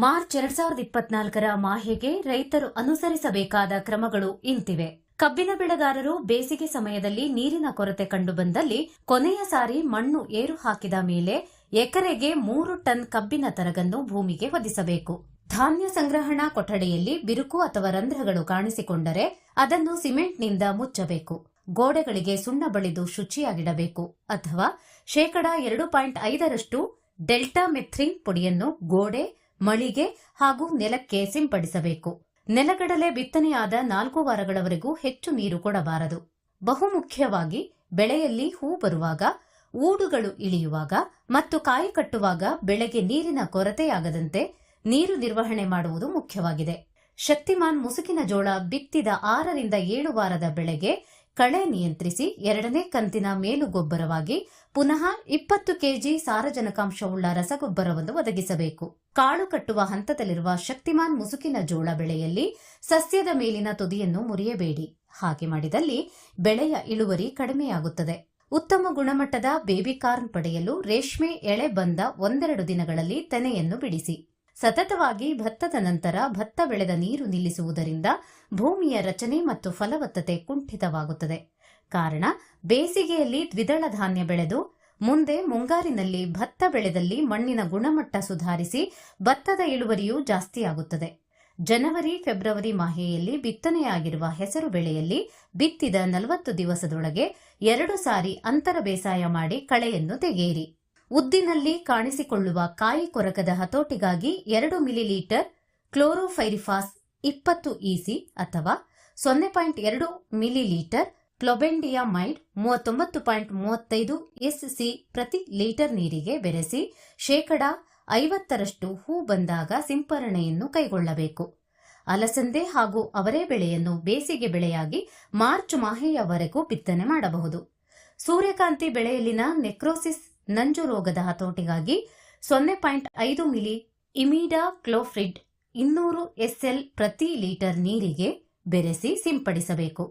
March ಎರಡ್ ಸಾವಿರದ ಇಪ್ಪತ್ನಾಲ್ಕರ ಮಾಹೆಗೆ ರೈತರು ಅನುಸರಿಸಬೇಕಾದ ಕ್ರಮಗಳು ಇಂತಿವೆ. ಕಬ್ಬಿನ ಬೆಳೆಗಾರರು ಬೇಸಿಗೆ ಸಮಯದಲ್ಲಿ ನೀರಿನ ಕೊರತೆ ಕಂಡುಬಂದಲ್ಲಿ ಕೊನೆಯ ಸಾರಿ ಮಣ್ಣು ಏರು ಹಾಕಿದ ಮೇಲೆ ಎಕರೆಗೆ ಮೂರು ಟನ್ ಕಬ್ಬಿನ ತರಗನ್ನು ಭೂಮಿಗೆ ಹೊದಿಸಬೇಕು ಧಾನ್ಯ ಸಂಗ್ರಹಣಾ ಕೊಠಡಿಯಲ್ಲಿ ಬಿರುಕು ಅಥವಾ ರಂಧ್ರಗಳು ಕಾಣಿಸಿಕೊಂಡರೆ ಅದನ್ನು ಸಿಮೆಂಟ್ನಿಂದ ಮುಚ್ಚಬೇಕು. ಗೋಡೆಗಳಿಗೆ ಸುಣ್ಣ ಬಳಿದು ಶುಚಿಯಾಗಿಡಬೇಕು. ಅಥವಾ ಶೇಕಡಾ ಎರಡು ಪಾಯಿಂಟ್ ಐದರಷ್ಟು ಡೆಲ್ಟಾ ಮೆಥ್ರಿನ್ ಪುಡಿಯನ್ನು ಗೋಡೆ ಮಳಿಗೆ ಹಾಗೂ ನೆಲಕ್ಕೆ ಸಿಂಪಡಿಸಬೇಕು. ನೆಲಗಡಲೆ ಬಿತ್ತನೆಯಾದ ನಾಲ್ಕು ವಾರಗಳವರೆಗೂ ಹೆಚ್ಚು ನೀರು ಕೊಡಬಾರದು. ಬಹುಮುಖ್ಯವಾಗಿ ಬೆಳೆಯಲ್ಲಿ ಹೂ ಬರುವಾಗ, ಊಡುಗಳು ಇಳಿಯುವಾಗ ಮತ್ತು ಕಾಯಿ ಕಟ್ಟುವಾಗ ಬೆಳೆಗೆ ನೀರಿನ ಕೊರತೆಯಾಗದಂತೆ ನೀರು ನಿರ್ವಹಣೆ ಮಾಡುವುದು ಮುಖ್ಯವಾಗಿದೆ. ಶಕ್ತಿಮಾನ್ ಮುಸುಕಿನ ಜೋಳ ಬಿತ್ತಿದ ಆರರಿಂದ ಏಳು ವಾರದ ಬೆಳೆಗೆ ಕಳೆ ನಿಯಂತ್ರಿಸಿ ಎರಡನೇ ಕಂತಿನ ಮೇಲು ಗೊಬ್ಬರವಾಗಿ ಪುನಃ ಇಪ್ಪತ್ತು ಕೆಜಿ ಸಾರಜನಕಾಂಶವುಳ್ಳ ರಸಗೊಬ್ಬರವನ್ನು ಒದಗಿಸಬೇಕು. ಕಾಳು ಕಟ್ಟುವ ಹಂತದಲ್ಲಿರುವ ಶಕ್ತಿಮಾನ್ ಮುಸುಕಿನ ಜೋಳ ಬೆಳೆಯಲ್ಲಿ ಸಸ್ಯದ ಮೇಲಿನ ತುದಿಯನ್ನು ಮುರಿಯಬೇಡಿ. ಹಾಗೆ ಮಾಡಿದಲ್ಲಿ ಬೆಳೆಯ ಇಳುವರಿ ಕಡಿಮೆಯಾಗುತ್ತದೆ. ಉತ್ತಮ ಗುಣಮಟ್ಟದ ಬೇಬಿ ಕಾರ್ನ್ ಪಡೆಯಲು ರೇಷ್ಮೆ ಎಳೆ ಬಂದ ಒಂದೆರಡು ದಿನಗಳಲ್ಲಿ ತೆನೆಯನ್ನು ಬಿಡಿಸಿ. ಸತತವಾಗಿ ಭತ್ತದ ನಂತರ ಭತ್ತ ಬೆಳೆದ ನೀರು ನಿಲ್ಲಿಸುವುದರಿಂದ ಭೂಮಿಯ ರಚನೆ ಮತ್ತು ಫಲವತ್ತತೆ ಕುಂಠಿತವಾಗುತ್ತದೆ. ಕಾರಣ, ಬೇಸಿಗೆಯಲ್ಲಿ ದ್ವಿದಳ ಧಾನ್ಯ ಬೆಳೆದು, ಮುಂದೆ ಮುಂಗಾರಿನಲ್ಲಿ ಭತ್ತ ಬೆಳೆದಲ್ಲಿ ಮಣ್ಣಿನ ಗುಣಮಟ್ಟ ಸುಧಾರಿಸಿ ಭತ್ತದ ಇಳುವರಿಯೂ ಜಾಸ್ತಿಯಾಗುತ್ತದೆ. ಜನವರಿ, ಫೆಬ್ರವರಿ ಮಾಹೆಯಲ್ಲಿ ಬಿತ್ತನೆಯಾಗಿರುವ ಹೆಸರು ಬೆಳೆಯಲ್ಲಿ ಬಿತ್ತಿದ ನಲವತ್ತು ದಿವಸದೊಳಗೆ ಎರಡು ಸಾರಿ ಅಂತರ ಬೇಸಾಯ ಮಾಡಿ ಕಳೆಯನ್ನು ತೆಗೆಯಿರಿ. ಉದ್ದಿನಲ್ಲಿ ಕಾಣಿಸಿಕೊಳ್ಳುವ ಕಾಯಿ ಕೊರಕದ ಹತೋಟಿಗಾಗಿ ಎರಡು ಮಿಲಿಲೀಟರ್ ಕ್ಲೋರೋಫೈರಿಫಾಸ್ ಇಪ್ಪತ್ತು ಇಸಿ ಅಥವಾ ಸೊನ್ನೆ ಪಾಯಿಂಟ್ ಎರಡು ಮಿಲಿಲೀಟರ್ ಕ್ಲೊಬೆಂಡಿಯಾಮೈಡ್ ಮೂವತ್ತೊಂಬತ್ತು ಪಾಯಿಂಟ್ ಮೂವತ್ತೈದು ಎಸ್ಸಿ ಪ್ರತಿ ಲೀಟರ್ ನೀರಿಗೆ ಬೆರೆಸಿ ಶೇಕಡ ಐವತ್ತರಷ್ಟು ಹೂ ಬಂದಾಗ ಸಿಂಪರಣೆಯನ್ನು ಕೈಗೊಳ್ಳಬೇಕು. ಅಲಸಂದೆ ಹಾಗೂ ಅವರೇ ಬೆಳೆಯನ್ನು ಬೇಸಿಗೆ ಬೆಳೆಯಾಗಿ ಮಾರ್ಚ್ ಮಾಹೆಯವರೆಗೂ ಬಿತ್ತನೆ ಮಾಡಬಹುದು. ಸೂರ್ಯಕಾಂತಿ ಬೆಳೆಯಲ್ಲಿನ ನೆಕ್ರೋಸಿಸ್ ನಂಜು ರೋಗದ ಹತೋಟಿಗಾಗಿ ಸೊನ್ನೆ ಪಾಯಿಂಟ್ ಐದು ಮಿಲಿ ಇಮಿಡಾ ಕ್ಲೋಫ್ರಿಡ್ ಇನ್ನೂರು ಎಸ್ಎಲ್ ಪ್ರತಿ ಲೀಟರ್ ನೀರಿಗೆ ಬೆರೆಸಿ ಸಿಂಪಡಿಸಬೇಕು.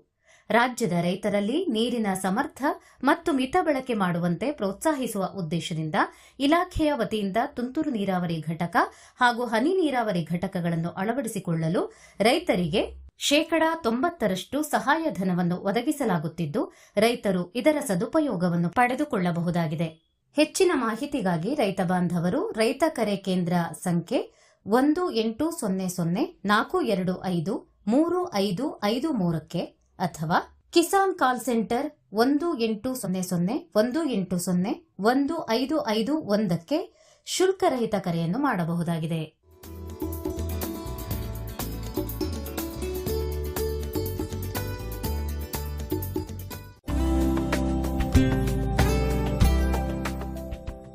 ರಾಜ್ಯದ ರೈತರಲ್ಲಿ ನೀರಿನ ಸಮರ್ಥ ಮತ್ತು ಮಿತ ಬಳಕೆ ಮಾಡುವಂತೆ ಪ್ರೋತ್ಸಾಹಿಸುವ ಉದ್ದೇಶದಿಂದ ಇಲಾಖೆಯ ವತಿಯಿಂದ ತುಂತುರು ನೀರಾವರಿ ಘಟಕ ಹಾಗೂ ಹನಿ ನೀರಾವರಿ ಘಟಕಗಳನ್ನು ಅಳವಡಿಸಿಕೊಳ್ಳಲು ರೈತರಿಗೆ ಶೇಕಡಾ ತೊಂಬತ್ತರಷ್ಟು ಸಹಾಯಧನವನ್ನು ಒದಗಿಸಲಾಗುತ್ತಿದ್ದು, ರೈತರು ಇದರ ಸದುಪಯೋಗವನ್ನು ಪಡೆದುಕೊಳ್ಳಬಹುದಾಗಿದೆ. ಹೆಚ್ಚಿನ ಮಾಹಿತಿಗಾಗಿ ರೈತ ಬಾಂಧವರು ರೈತ ಕರೆ ಕೇಂದ್ರ ಸಂಖ್ಯೆ ಒಂದು ಎಂಟು ಸೊನ್ನೆ ಸೊನ್ನೆ ನಾಲ್ಕು ಎರಡು ಐದು ಮೂರು ಐದು ಐದು ಮೂರಕ್ಕೆ ಅಥವಾ ಕಿಸಾನ್ ಕಾಲ್ ಸೆಂಟರ್ ಒಂದು ಎಂಟು ಸೊನ್ನೆ ಸೊನ್ನೆ ಒಂದು ಎಂಟು ಸೊನ್ನೆ ಒಂದು ಐದು ಐದು ಒಂದಕ್ಕೆ ಶುಲ್ಕರಹಿತ ಕರೆಯನ್ನು ಮಾಡಬಹುದಾಗಿದೆ.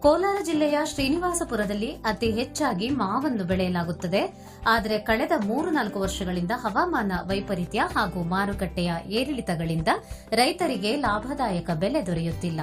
ಕೋಲಾರ ಜಿಲ್ಲೆಯ ಶ್ರೀನಿವಾಸಪುರದಲ್ಲಿ ಅತಿ ಹೆಚ್ಚಾಗಿ ಮಾವನ್ನು ಬೆಳೆಯಲಾಗುತ್ತದೆ. ಆದರೆ ಕಳೆದ ಮೂರು ನಾಲ್ಕು ವರ್ಷಗಳಿಂದ ಹವಾಮಾನ ವೈಪರೀತ್ಯ ಹಾಗೂ ಮಾರುಕಟ್ಟೆಯ ಏರಿಳಿತಗಳಿಂದ ರೈತರಿಗೆ ಲಾಭದಾಯಕ ಬೆಲೆ ದೊರೆಯುತ್ತಿಲ್ಲ.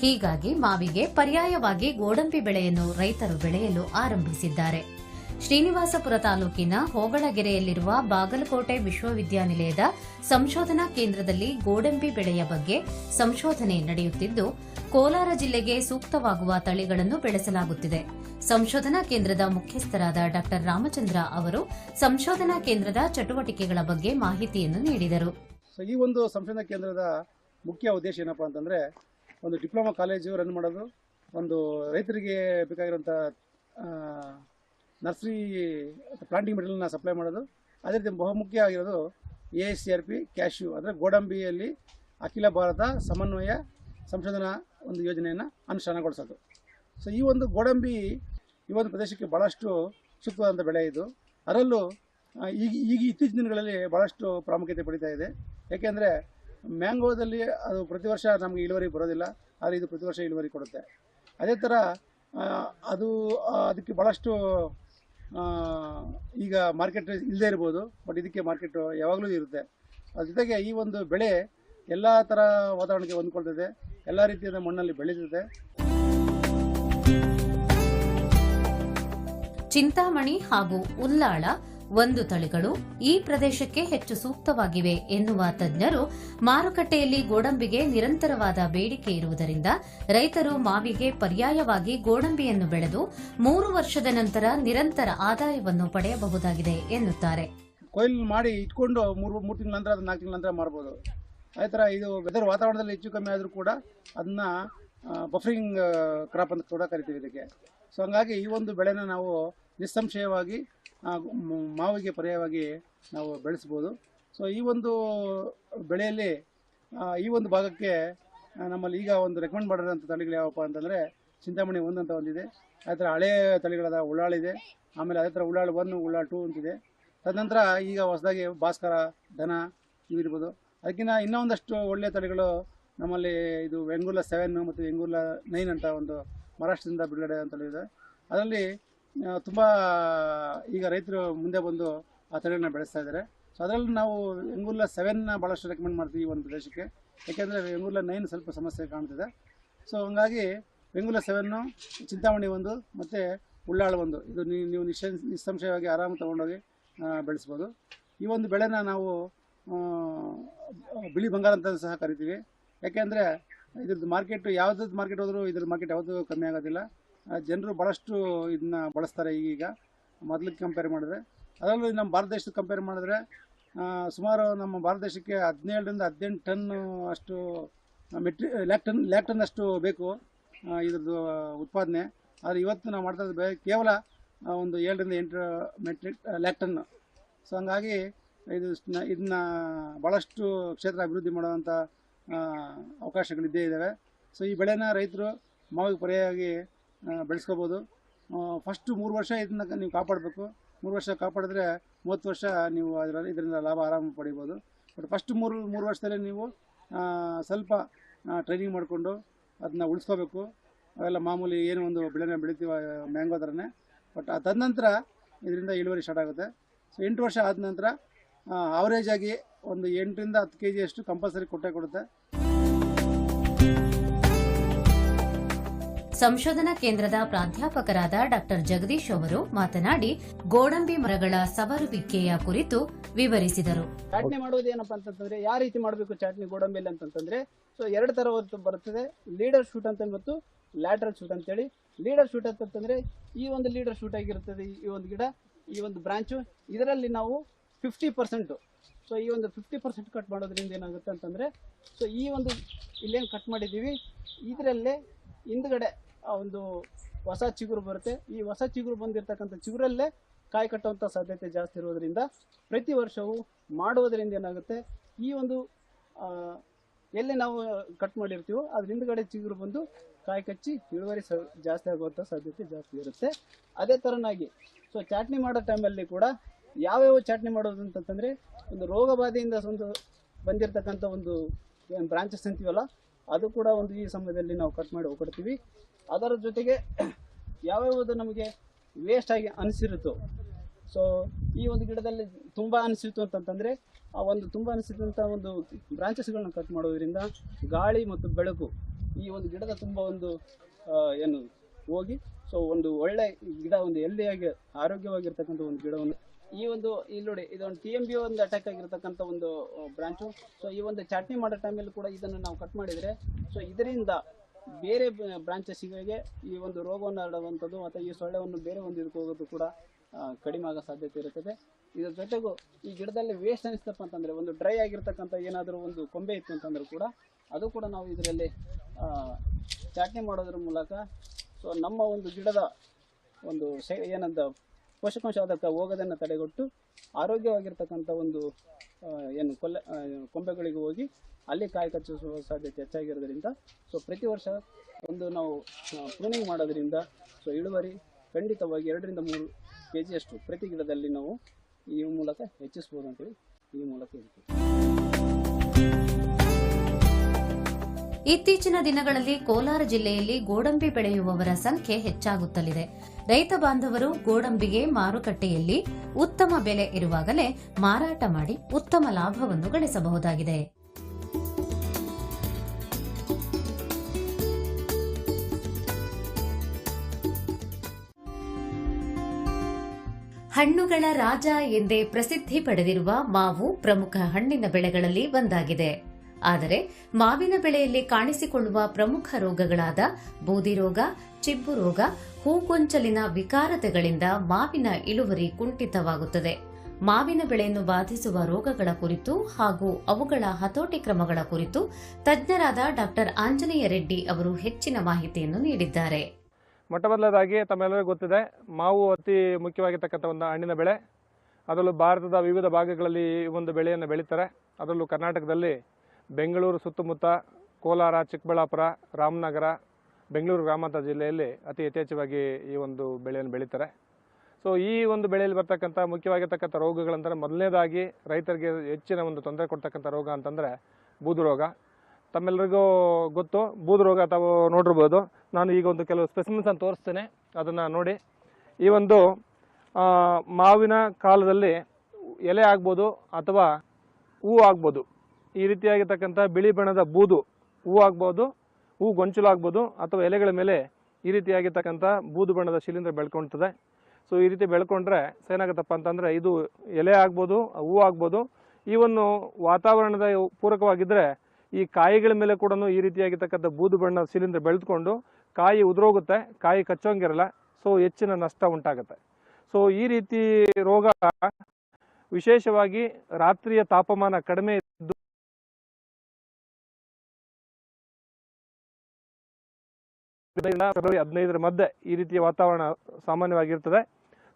ಹೀಗಾಗಿ ಮಾವಿಗೆ ಪರ್ಯಾಯವಾಗಿ ಗೋಡಂಬಿ ಬೆಳೆಯನ್ನು ರೈತರು ಬೆಳೆಯಲು ಆರಂಭಿಸಿದ್ದಾರೆ. ಶ್ರೀನಿವಾಸಪುರ ತಾಲೂಕಿನ ಹೋಗಳಗೆರೆಯಲ್ಲಿರುವ ಬಾಗಲಕೋಟೆ ವಿಶ್ವವಿದ್ಯಾನಿಲಯದ ಸಂಶೋಧನಾ ಕೇಂದ್ರದಲ್ಲಿ ಗೋಡಂಬಿ ಬೆಳೆಯ ಬಗ್ಗೆ ಸಂಶೋಧನೆ ನಡೆಯುತ್ತಿದ್ದು, ಕೋಲಾರ ಜಿಲ್ಲೆಗೆ ಸೂಕ್ತವಾಗುವ ತಳಿಗಳನ್ನು ಬೆಳೆಸಲಾಗುತ್ತಿದೆ. ಸಂಶೋಧನಾ ಕೇಂದ್ರದ ಮುಖ್ಯಸ್ಥರಾದ ಡಾ ರಾಮಚಂದ್ರ ಅವರು ಸಂಶೋಧನಾ ಕೇಂದ್ರದ ಚಟುವಟಿಕೆಗಳ ಬಗ್ಗೆ ಮಾಹಿತಿಯನ್ನು ನೀಡಿದರು. ಈ ಒಂದು ಸಂಶೋಧನಾ ಕೇಂದ್ರದ ಮುಖ್ಯ ಉದ್ದೇಶ ಏನಪ್ಪ ಅಂತಂದರೆ, ಒಂದು ಡಿಪ್ಲೊಮಾ ಕಾಲೇಜು ರನ್ ಮಾಡೋದು, ಒಂದು ರೈತರಿಗೆ ಬೇಕಾಗಿರೋಂಥ ನರ್ಸರಿ ಪ್ಲಾಂಟಿಂಗ್ ಮೆಟೀರಿಯಲ್ನ ಸಪ್ಲೈ ಮಾಡೋದು. ಅದೇ ರೀತಿ ಬಹುಮುಖ್ಯ ಆಗಿರೋದು A S C R P cashew ಅಂದರೆ ಗೋಡಂಬಿಯಲ್ಲಿ ಅಖಿಲ ಭಾರತ ಸಮನ್ವಯ ಸಂಶೋಧನಾ ಒಂದು ಯೋಜನೆಯನ್ನು ಅನುಷ್ಠಾನಗೊಳಿಸೋದು. ಸೊ ಈ ಒಂದು ಗೋಡಂಬಿ ಈ ಒಂದು ಪ್ರದೇಶಕ್ಕೆ ಭಾಳಷ್ಟು ಸೂಕ್ತವಾದಂಥ ಬೆಳೆ ಇದು. ಅದರಲ್ಲೂ ಈಗ ಈಗ ಇತ್ತೀಚಿನ ದಿನಗಳಲ್ಲಿ ಭಾಳಷ್ಟು ಪ್ರಾಮುಖ್ಯತೆ ಪಡಿತಾ ಇದೆ. ಏಕೆಂದರೆ ಮ್ಯಾಂಗೋದಲ್ಲಿ ಅದು ಪ್ರತಿ ವರ್ಷ ನಮಗೆ ಇಳುವರಿ ಬರೋದಿಲ್ಲ, ಆದರೆ ಇದು ಪ್ರತಿ ವರ್ಷ ಇಳುವರಿ ಕೊಡುತ್ತೆ. ಅದೇ ಥರ ಅದು ಅದಕ್ಕೆ ಭಾಳಷ್ಟು ಈಗ ಮಾರ್ಕೆಟ್ ಇಲ್ಲದೆ ಇರ್ಬೋದು ಬಟ್ ಇದಕ್ಕೆ ಮಾರ್ಕೆಟ್ ಯಾವಾಗಲೂ ಇರುತ್ತೆ. ಅದ್ರ ಜೊತೆಗೆ ಈ ಒಂದು ಬೆಳೆ ಎಲ್ಲ ಥರ ವಾತಾವರಣಕ್ಕೆ ಹೊಂದ್ಕೊಳ್ತದೆ, ಎಲ್ಲ ರೀತಿಯಾದ ಮಣ್ಣಲ್ಲಿ ಬೆಳೀತದೆ ಚಿಂತಾಮಣಿ ಹಾಗೂ ಉಲ್ಲಾಳ ಒಂದು ತಳಿಗಳು ಈ ಪ್ರದೇಶಕ್ಕೆ ಹೆಚ್ಚು ಸೂಕ್ತವಾಗಿವೆ ಎನ್ನುವ ತಜ್ಞರು ಮಾರುಕಟ್ಟೆಯಲ್ಲಿ ಗೋಡಂಬಿಗೆ ನಿರಂತರವಾದ ಬೇಡಿಕೆ ಇರುವುದರಿಂದ ರೈತರು ಮಾವಿಗೆ ಪರ್ಯಾಯವಾಗಿ ಗೋಡಂಬಿಯನ್ನು ಬೆಳೆದು ಮೂರು ವರ್ಷದ ನಂತರ ನಿರಂತರ ಆದಾಯವನ್ನು ಪಡೆಯಬಹುದಾಗಿದೆ ಎನ್ನುತ್ತಾರೆ. ಕೊಯ್ಲು ಮಾಡಿ ಇಟ್ಕೊಂಡು ಮೂರು ಮೂರು ತಿಂಗಳ ನಂತರ ನಾಲ್ಕು ತಿಂಗಳ ನಂತರ ಮಾಡ್ಬೋದು ಅದೇ ಇದು ವೆದರ್ ವಾತಾವರಣದಲ್ಲಿ ಹೆಚ್ಚು ಕಮ್ಮಿ ಆದರೂ ಕೂಡ ಅದನ್ನ ಬಫರಿಂಗ್ ಕ್ರಾಪ್ ಅಂತ ಕೂಡ ಕರಿತೀವಿ ಇದಕ್ಕೆ. ಸೊ ಹಂಗಾಗಿ ಈ ಒಂದು ಬೆಳೆನ ನಾವು ನಿಸ್ಸಂಶಯವಾಗಿ ಮಾವಿಗೆ ಪರ್ಯಾಯವಾಗಿ ನಾವು ಬೆಳೆಸ್ಬೋದು ಸೊ ಈ ಒಂದು ಬೆಳೆಯಲ್ಲಿ ಈ ಒಂದು ಭಾಗಕ್ಕೆ ನಮ್ಮಲ್ಲಿ ಈಗ ಒಂದು ರೆಕಮೆಂಡ್ ಮಾಡಿರೋಂಥ ತಳಿಗಳು ಯಾವಪ್ಪ ಅಂತಂದರೆ, ಚಿಂತಾಮಣಿ ಒಂದು ಅಂತ ಒಂದಿದೆ. ಅದೇ ಥರ ಹಳೆಯ ತಳಿಗಳಾದ ಉಳ್ಳಾಳಿದೆ ಆಮೇಲೆ ಅದೇ ಥರ ಉಳ್ಳಾಳು ಒನ್ ಉಳ್ಳಾಳು ಟೂ ಅಂತಿದೆ. ತದನಂತರ ಈಗ ಹೊಸದಾಗಿ ಭಾಸ್ಕರ, ದನ ಇವಿರ್ಬೋದು ಅದಕ್ಕಿಂತ ಇನ್ನೊಂದಷ್ಟು ಒಳ್ಳೆಯ ತಳಿಗಳು ನಮ್ಮಲ್ಲಿ ಇದು ವೆಂಗುಲ ಸೆವೆನ್ ಮತ್ತು ವೆಂಗುಲ ನೈನ್ ಅಂತ ಒಂದು ಮಹಾರಾಷ್ಟ್ರದಿಂದ ಬಿಡುಗಡೆ ಅಂತ ಇದೆ ಅದರಲ್ಲಿ ತುಂಬ ಈಗ ರೈತರು ಮುಂದೆ ಬಂದು ಆ ತಳಿಗಳನ್ನ ಬೆಳೆಸ್ತಾ ಇದ್ದಾರೆ. ಸೊ ಅದರಲ್ಲಿ ನಾವು ವೆಂಗುಲ ಸೆವೆನ್ನ ಭಾಳಷ್ಟು ರೆಕಮೆಂಡ್ ಮಾಡ್ತೀವಿ ಈ ಒಂದು ಪ್ರದೇಶಕ್ಕೆ ಯಾಕೆಂದರೆ ವೆಂಗುಲ ನೈನ್ ಸ್ವಲ್ಪ ಸಮಸ್ಯೆ ಕಾಣ್ತಿದೆ. ಸೊ ಹಂಗಾಗಿ ವೆಂಗುಲ ಸೆವೆನ್ನು ಚಿಂತಾಮಣಿ ಒಂದು ಮತ್ತು ಉಳ್ಳಾಳ ಒಂದು. ಇದು ನೀವು ನಿಶ್ಚ ನಿಸ್ಸಂಶಯವಾಗಿ ಆರಾಮ ತೊಗೊಂಡೋಗಿ ಬೆಳೆಸ್ಬೋದು. ಈ ಒಂದು ಬೆಳೆನ ನಾವು ಬಿಳಿ ಬಂಗಾರ ಅಂತ ಸಹ ಕರಿತೀವಿ. ಯಾಕೆಂದರೆ ಇದ್ರದ್ದು ಮಾರ್ಕೆಟ್ ಯಾವುದ್ರದ್ದು ಮಾರ್ಕೆಟ್ ಹೋದರೂ ಇದ್ರ ಮಾರ್ಕೆಟ್ ಯಾವುದು ಕಮ್ಮಿ ಆಗೋದಿಲ್ಲ. ಜನರು ಭಾಳಷ್ಟು ಇದನ್ನ ಬಳಸ್ತಾರೆ ಈಗೀಗ. ಮೊದಲಿಗೆ ಕಂಪೇರ್ ಮಾಡಿದ್ರೆ. ಅದರಲ್ಲೂ ನಮ್ಮ ಭಾರತ ದೇಶದ ಕಂಪೇರ್ ಮಾಡಿದ್ರೆ ಸುಮಾರು ನಮ್ಮ ಭಾರತ ದೇಶಕ್ಕೆ ಹದಿನೇಳರಿಂದ ಹದಿನೆಂಟು ಟನ್ ಅಷ್ಟು metric lakh ton lakh ton ಅಷ್ಟು ಬೇಕು ಇದ್ರದ್ದು ಉತ್ಪಾದನೆ. ಆದರೆ ಇವತ್ತು ನಾವು ಮಾಡ್ತಾ ಬೇ ಕೇವಲ ಒಂದು ಏಳರಿಂದ ಎಂಟು ಮೆಟ್ರಿಕ್ ಲ್ಯಾಕ್ ಟನ್ ಸೊ ಹಂಗಾಗಿ ಇದು ಇದನ್ನ ಭಾಳಷ್ಟು ಕ್ಷೇತ್ರ ಅಭಿವೃದ್ಧಿ ಮಾಡುವಂಥ ಅವಕಾಶಗಳಿದ್ದೇ ಇದ್ದಾವೆ ಸೊ ಈ ಬೆಳೆನ ರೈತರು ಮಾವಿಗೆ ಪರ್ಯಾಯವಾಗಿ ಬೆಳೆಸ್ಕೋಬೋದು. ಫಸ್ಟು ಮೂರು ವರ್ಷ ಇದನ್ನ ನೀವು ಕಾಪಾಡಬೇಕು. ಮೂರು ವರ್ಷ ಕಾಪಾಡಿದ್ರೆ ಮೂವತ್ತು ವರ್ಷ ನೀವು ಅದರಲ್ಲಿ ಇದರಿಂದ ಲಾಭ ಆರಾಮ ಪಡಿಬೋದು. ಬಟ್ ಫಸ್ಟ್ ಮೂರು ಮೂರು ವರ್ಷದಲ್ಲಿ ನೀವು ಸ್ವಲ್ಪ ಟ್ರೈನಿಂಗ್ ಮಾಡಿಕೊಂಡು ಅದನ್ನ ಉಳಿಸ್ಕೋಬೇಕು. ಅವೆಲ್ಲ ಮಾಮೂಲಿ ಏನು ಒಂದು ಬೆಳೆನ ಬೆಳಿತೀವ ಮ್ಯಾಂಗೋ ಥರನೇ. ಬಟ್ ಆ ತದನಂತರ ಇದರಿಂದ ಇಳುವರಿ ಸ್ಟಾರ್ಟ್ ಆಗುತ್ತೆ. ಸೊ ಎಂಟು ವರ್ಷ ಆದ ನಂತರ ಆವರೇಜಾಗಿ ಒಂದು ಎಂಟರಿಂದ ಹತ್ತು ಕೆ ಜಿಯಷ್ಟು ಕಂಪಲ್ಸರಿ ಕೊಟ್ಟೆ ಕೊಡುತ್ತೆ. ಸಂಶೋಧನಾ ಕೇಂದ್ರದ ಪ್ರಾಧ್ಯಾಪಕರಾದ ಡಾಕ್ಟರ್ ಜಗದೀಶ್ ಅವರು ಮಾತನಾಡಿ, ಗೋಡಂಬಿ ಮರಗಳ ಸವರುವಿಕೆಯ ಕುರಿತು ವಿವರಿಸಿದರು. ಚಾಟ್ನಿ ಮಾಡೋದೇನಪ್ಪ ಅಂತಂತಂದ್ರೆ, ಯಾವ ರೀತಿ ಮಾಡಬೇಕು ಚಾಟ್ನಿ ಗೋಡಂಬಿ ಅಂತಂದ್ರೆ ಸೊ ಎರಡು ತರ ಬರುತ್ತದೆ. ಲೀಡರ್ ಶೂಟ್ ಅಂತ ಮತ್ತು ಲ್ಯಾಟ್ರಲ್ ಶೂಟ್ ಅಂತೇಳಿ. ಲೀಡರ್ ಶೂಟ್ ಅಂತಂದ್ರೆ ಈ ಒಂದು ಲೀಡರ್ ಶೂಟ್ ಆಗಿರುತ್ತದೆ ಈ ಒಂದು ಗಿಡ, ಈ ಒಂದು ಬ್ರಾಂಚು. ಇದರಲ್ಲಿ ನಾವು ಫಿಫ್ಟಿ ಪರ್ಸೆಂಟ್ ಸೊ ಈ ಒಂದು ಫಿಫ್ಟಿ ಪರ್ಸೆಂಟ್ ಕಟ್ ಮಾಡೋದ್ರಿಂದ ಏನಾಗುತ್ತೆ ಅಂತಂದ್ರೆ, ಸೊ ಈ ಒಂದು ಇಲ್ಲೇನು ಕಟ್ ಮಾಡಿದ್ದೀವಿ. ಇದರಲ್ಲೇ ಹಿಂದ್ಗಡೆ ಆ ಒಂದು ಹೊಸ ಚಿಗುರು ಬರುತ್ತೆ. ಈ ಹೊಸ ಚಿಗುರು ಬಂದಿರತಕ್ಕಂಥ ಚಿಗುರಲ್ಲೇ ಕಾಯಿ ಕಟ್ಟುವಂಥ ಸಾಧ್ಯತೆ ಜಾಸ್ತಿ ಇರೋದ್ರಿಂದ ಪ್ರತಿ ವರ್ಷವೂ ಮಾಡುವುದರಿಂದ ಏನಾಗುತ್ತೆ, ಈ ಒಂದು ಎಲ್ಲಿ ನಾವು ಕಟ್ ಮಾಡಿರ್ತೀವೋ ಅದ್ರ ಹಿಂದ್ಗಡೆ ಚಿಗುರು ಬಂದು ಕಾಯಿ ಕಚ್ಚಿ ಇಳುವರಿ ಸ, ಜಾಸ್ತಿ ಆಗುವಂಥ ಸಾಧ್ಯತೆ ಜಾಸ್ತಿ ಇರುತ್ತೆ. ಅದೇ ಥರನಾಗಿ ಸೊ ಚಾಟ್ನಿ ಮಾಡೋ ಟೈಮಲ್ಲಿ ಕೂಡ ಯಾವ್ಯಾವ ಚಾಟ್ನಿ ಮಾಡೋದು ಅಂತಂತಂದರೆ, ಒಂದು ರೋಗ ಬಾಧೆಯಿಂದ ಒಂದು ಬಂದಿರತಕ್ಕಂಥ ಒಂದು, ಏನು ಬ್ರಾಂಚಸ್ ಅಂತೀವಲ್ಲ, ಅದು ಕೂಡ ಒಂದು ಈ ಸಮಯದಲ್ಲಿ ನಾವು ಕಟ್ ಮಾಡಿ ಹೋಗ್ಕೊಡ್ತೀವಿ ಅದರ ಜೊತೆಗೆ ಯಾವ್ಯಾವುದು ನಮಗೆ ವೇಸ್ಟ್ ಆಗಿ ಅನಿಸಿರುತ್ತೋ ಸೊ ಈ ಒಂದು ಗಿಡದಲ್ಲಿ ತುಂಬ ಅನಿಸಿತು ಅಂತಂತಂದರೆ, ಆ ಒಂದು ತುಂಬ ಅನಿಸಿದಂಥ ಒಂದು ಬ್ರಾಂಚಸ್ಗಳನ್ನ ಕಟ್ ಮಾಡೋದ್ರಿಂದ ಗಾಳಿ ಮತ್ತು ಬೆಳಕು ಈ ಒಂದು ಗಿಡದ ತುಂಬ ಒಂದು ಏನು, ಹೋಗಿ ಸೊ ಒಂದು ಒಳ್ಳೆ ಗಿಡ, ಒಂದು ಹೆಲ್ದಿಯಾಗಿ ಆರೋಗ್ಯವಾಗಿರ್ತಕ್ಕಂಥ ಒಂದು ಗಿಡವನ್ನು, ಈ ಒಂದು, ಇಲ್ಲಿ ನೋಡಿ ಇದೊಂದು ಟಿ ಎಂ ಬಿ ಒಂದು ಅಟ್ಯಾಕ್ ಆಗಿರ್ತಕ್ಕಂಥ ಒಂದು ಬ್ರಾಂಚು ಸೊ ಈ ಒಂದು ಚಟ್ನಿ ಮಾಡೋ ಟೈಮಲ್ಲಿ ಕೂಡ ಇದನ್ನು ನಾವು ಕಟ್ ಮಾಡಿದರೆ ಸೊ ಇದರಿಂದ ಬೇರೆ ಬ್ರಾಂಚಸ್ಗಳಿಗೆ ಈ ಒಂದು ರೋಗವನ್ನು ಹರಡುವಂಥದ್ದು ಅಥವಾ ಈ ಸೊಳ್ಳೆವನ್ನು ಬೇರೆ ಒಂದು ಹೋಗೋದು ಕೂಡ ಕಡಿಮೆ ಆಗೋ ಸಾಧ್ಯತೆ ಇರುತ್ತದೆ. ಇದ್ರ ಜೊತೆಗೂ ಈ ಗಿಡದಲ್ಲಿ ವೇಸ್ಟ್ ಅನಿಸ್ತಪ್ಪ ಅಂತಂದರೆ, ಒಂದು ಡ್ರೈ ಆಗಿರ್ತಕ್ಕಂಥ ಏನಾದರೂ ಒಂದು ಕೊಂಬೆ ಇತ್ತು ಅಂತಂದ್ರೆ ಕೂಡ, ಅದು ಕೂಡ ನಾವು ಇದರಲ್ಲಿ ಚಾಟ್ನಿ ಮಾಡೋದ್ರ ಮೂಲಕ, ಸೊ ನಮ್ಮ ಒಂದು ಗಿಡದ ಒಂದು ಶೇ ಏನಂತ ಪೋಷಕಾಂಶ ಅದಕ್ಕೆ ಹೋಗೋದನ್ನು ತಡೆಗಟ್ಟು ಆರೋಗ್ಯವಾಗಿರ್ತಕ್ಕಂಥ ಒಂದು ಏನು ಕೊಲ್ಲೆ ಕೊಂಬೆಗಳಿಗೆ ಹೋಗಿ ಅಲ್ಲಿ ಕಾಯಿ ಕಚ್ಚಿಸುವ ಸಾಧ್ಯತೆ ಹೆಚ್ಚಾಗಿರೋದ್ರಿಂದ ಸೊ ಪ್ರತಿ ವರ್ಷ ಒಂದು ನಾವು ಪ್ರೂನಿಂಗ್ ಮಾಡೋದ್ರಿಂದ ಸೊ ಇಳುವರಿ ಖಂಡಿತವಾಗಿ ಎರಡರಿಂದ ಮೂರು ಕೆ ಜಿಯಷ್ಟು ಪ್ರತಿ ಗಿಡದಲ್ಲಿ ನಾವು ಈ ಮೂಲಕ ಹೆಚ್ಚಿಸ್ಬೋದು ಅಂತೇಳಿ ಈ ಮೂಲಕ ಹೇಳ್ತೀವಿ. ಇತ್ತೀಚಿನ ದಿನಗಳಲ್ಲಿ ಕೋಲಾರ ಜಿಲ್ಲೆಯಲ್ಲಿ ಗೋಡಂಬಿ ಬೆಳೆಯುವವರ ಸಂಖ್ಯೆ ಹೆಚ್ಚಾಗುತ್ತಲಿದೆ. ರೈತ ಬಾಂಧವರು ಗೋಡಂಬಿಗೆ ಮಾರುಕಟ್ಟೆಯಲ್ಲಿ ಉತ್ತಮ ಬೆಲೆ ಇರುವಾಗಲೇ ಮಾರಾಟ ಮಾಡಿ ಉತ್ತಮ ಲಾಭವನ್ನು ಗಳಿಸಬಹುದಾಗಿದೆ. ಹಣ್ಣುಗಳ ರಾಜ ಎಂದೇ ಪ್ರಸಿದ್ಧಿ ಪಡೆದಿರುವ ಮಾವು ಪ್ರಮುಖ ಹಣ್ಣಿನ ಬೆಳೆಗಳಲ್ಲಿ ಒಂದಾಗಿದೆ. ಆದರೆ ಮಾವಿನ ಬೆಳೆಯಲ್ಲಿ ಕಾಣಿಸಿಕೊಳ್ಳುವ ಪ್ರಮುಖ ರೋಗಗಳಾದ ಬೂದಿ ರೋಗ, ಚಿಬ್ಬು ರೋಗ ಹೂಗೊಂಚಲಿನ ವಿಕಾರತೆಗಳಿಂದ ಮಾವಿನ ಇಳುವರಿ ಕುಂಠಿತವಾಗುತ್ತದೆ. ಮಾವಿನ ಬೆಳೆಯನ್ನು ಬಾಧಿಸುವ ರೋಗಗಳ ಕುರಿತು ಹಾಗೂ ಅವುಗಳ ಹತೋಟಿ ಕ್ರಮಗಳ ಕುರಿತು ತಜ್ಞರಾದ ಡಾಕ್ಟರ್ ಆಂಜನೇಯ ರೆಡ್ಡಿ ಅವರು ಹೆಚ್ಚಿನ ಮಾಹಿತಿಯನ್ನು ನೀಡಿದ್ದಾರೆ. ಮೊಟ್ಟ ಮೊದಲದಾಗಿ ತಮ್ಮೆಲ್ಲರಿಗೂ ಗೊತ್ತಿದೆ, ಮಾವು ಅತಿ ಮುಖ್ಯವಾಗಿರ್ತಕ್ಕಂಥ ಒಂದು ಹಣ್ಣಿನ ಬೆಳೆ. ಅದರಲ್ಲೂ ಭಾರತದ ವಿವಿಧ ಭಾಗಗಳಲ್ಲಿ ಈ ಒಂದು ಬೆಳೆಯನ್ನು ಬೆಳೀತಾರೆ. ಅದರಲ್ಲೂ ಕರ್ನಾಟಕದಲ್ಲಿ ಬೆಂಗಳೂರು ಸುತ್ತಮುತ್ತ ಕೋಲಾರ, ಚಿಕ್ಕಬಳ್ಳಾಪುರ, ರಾಮನಗರ, ಬೆಂಗಳೂರು ಗ್ರಾಮಾಂತರ ಜಿಲ್ಲೆಯಲ್ಲಿ ಅತಿ ಯಥೇಚ್ಛವಾಗಿ ಈ ಒಂದು ಬೆಳೆಯನ್ನು ಬೆಳೀತಾರೆ. ಸೊ ಈ ಒಂದು ಬೆಳೆಯಲ್ಲಿ ಬರ್ತಕ್ಕಂಥ ಮುಖ್ಯವಾಗಿರ್ತಕ್ಕಂಥ ರೋಗಗಳಂದರೆ ಮೊದಲನೇದಾಗಿ ರೈತರಿಗೆ ಹೆಚ್ಚಿನ ಒಂದು ತೊಂದರೆ ಕೊಡ್ತಕ್ಕಂಥ ರೋಗ ಅಂತಂದರೆ ಬೂದು ರೋಗ. ತಮ್ಮೆಲ್ಲರಿಗೂ ಗೊತ್ತು, ಬೂದು ರೋಗ ತಾವು ನೋಡಿರ್ಬೋದು. ನಾನು ಈಗ ಒಂದು ಕೆಲವು ಸ್ಪೆಸಿಮೆನ್ಸ್ ಅನ್ನು ತೋರಿಸ್ತೇನೆ. ಅದನ್ನು ನೋಡಿ. ಈ ಒಂದು ಮಾವಿನ ಕಾಲದಲ್ಲಿ ಎಲೆ ಆಗ್ಬೋದು ಅಥವಾ ಹೂವು ಆಗ್ಬೋದು. ಈ ರೀತಿಯಾಗಿರ್ತಕ್ಕಂಥ ಬಿಳಿ ಬಣ್ಣದ ಬೂದು ಹೂ ಆಗ್ಬೋದು, ಹೂ ಗೊಂಚಲು ಆಗ್ಬೋದು ಅಥವಾ ಎಲೆಗಳ ಮೇಲೆ ಈ ರೀತಿಯಾಗಿರ್ತಕ್ಕಂಥ ಬೂದು ಬಣ್ಣದ ಶಿಲೀಂಧ್ರ ಬೆಳ್ಕೊಳ್ತದೆ. ಸೊ ಈ ರೀತಿ ಬೆಳ್ಕೊಂಡ್ರೆ ಏನಾಗುತ್ತಪ್ಪ ಅಂತಂದರೆ ಇದು ಎಲೆ ಆಗ್ಬೋದು, ಹೂ ಆಗ್ಬೋದು. ಈ ಒಂದು ವಾತಾವರಣದ ಪೂರಕವಾಗಿದ್ದರೆ ಈ ಕಾಯಿಗಳ ಮೇಲೆ ಕೂಡ ಈ ರೀತಿಯಾಗಿರ್ತಕ್ಕಂಥ ಬೂದು ಬಣ್ಣ ಸಿಲಿಂಡರ್ ಬೆಳೆದುಕೊಂಡು ಕಾಯಿ ಉದುರೋಗುತ್ತೆ, ಕಾಯಿ ಕಚ್ಚೋಂಗಿರಲ್ಲ ಸೊ ಹೆಚ್ಚಿನ ನಷ್ಟ ಉಂಟಾಗುತ್ತೆ. ಸೊ ಈ ರೀತಿ ರೋಗ ವಿಶೇಷವಾಗಿ ರಾತ್ರಿಯ ತಾಪಮಾನ ಕಡಿಮೆ ಇದ್ದು ಫೆಬ್ರವರಿ ಹದಿನೈದರ ಮಧ್ಯೆ ಈ ರೀತಿಯ ವಾತಾವರಣ ಸಾಮಾನ್ಯವಾಗಿರ್ತದೆ.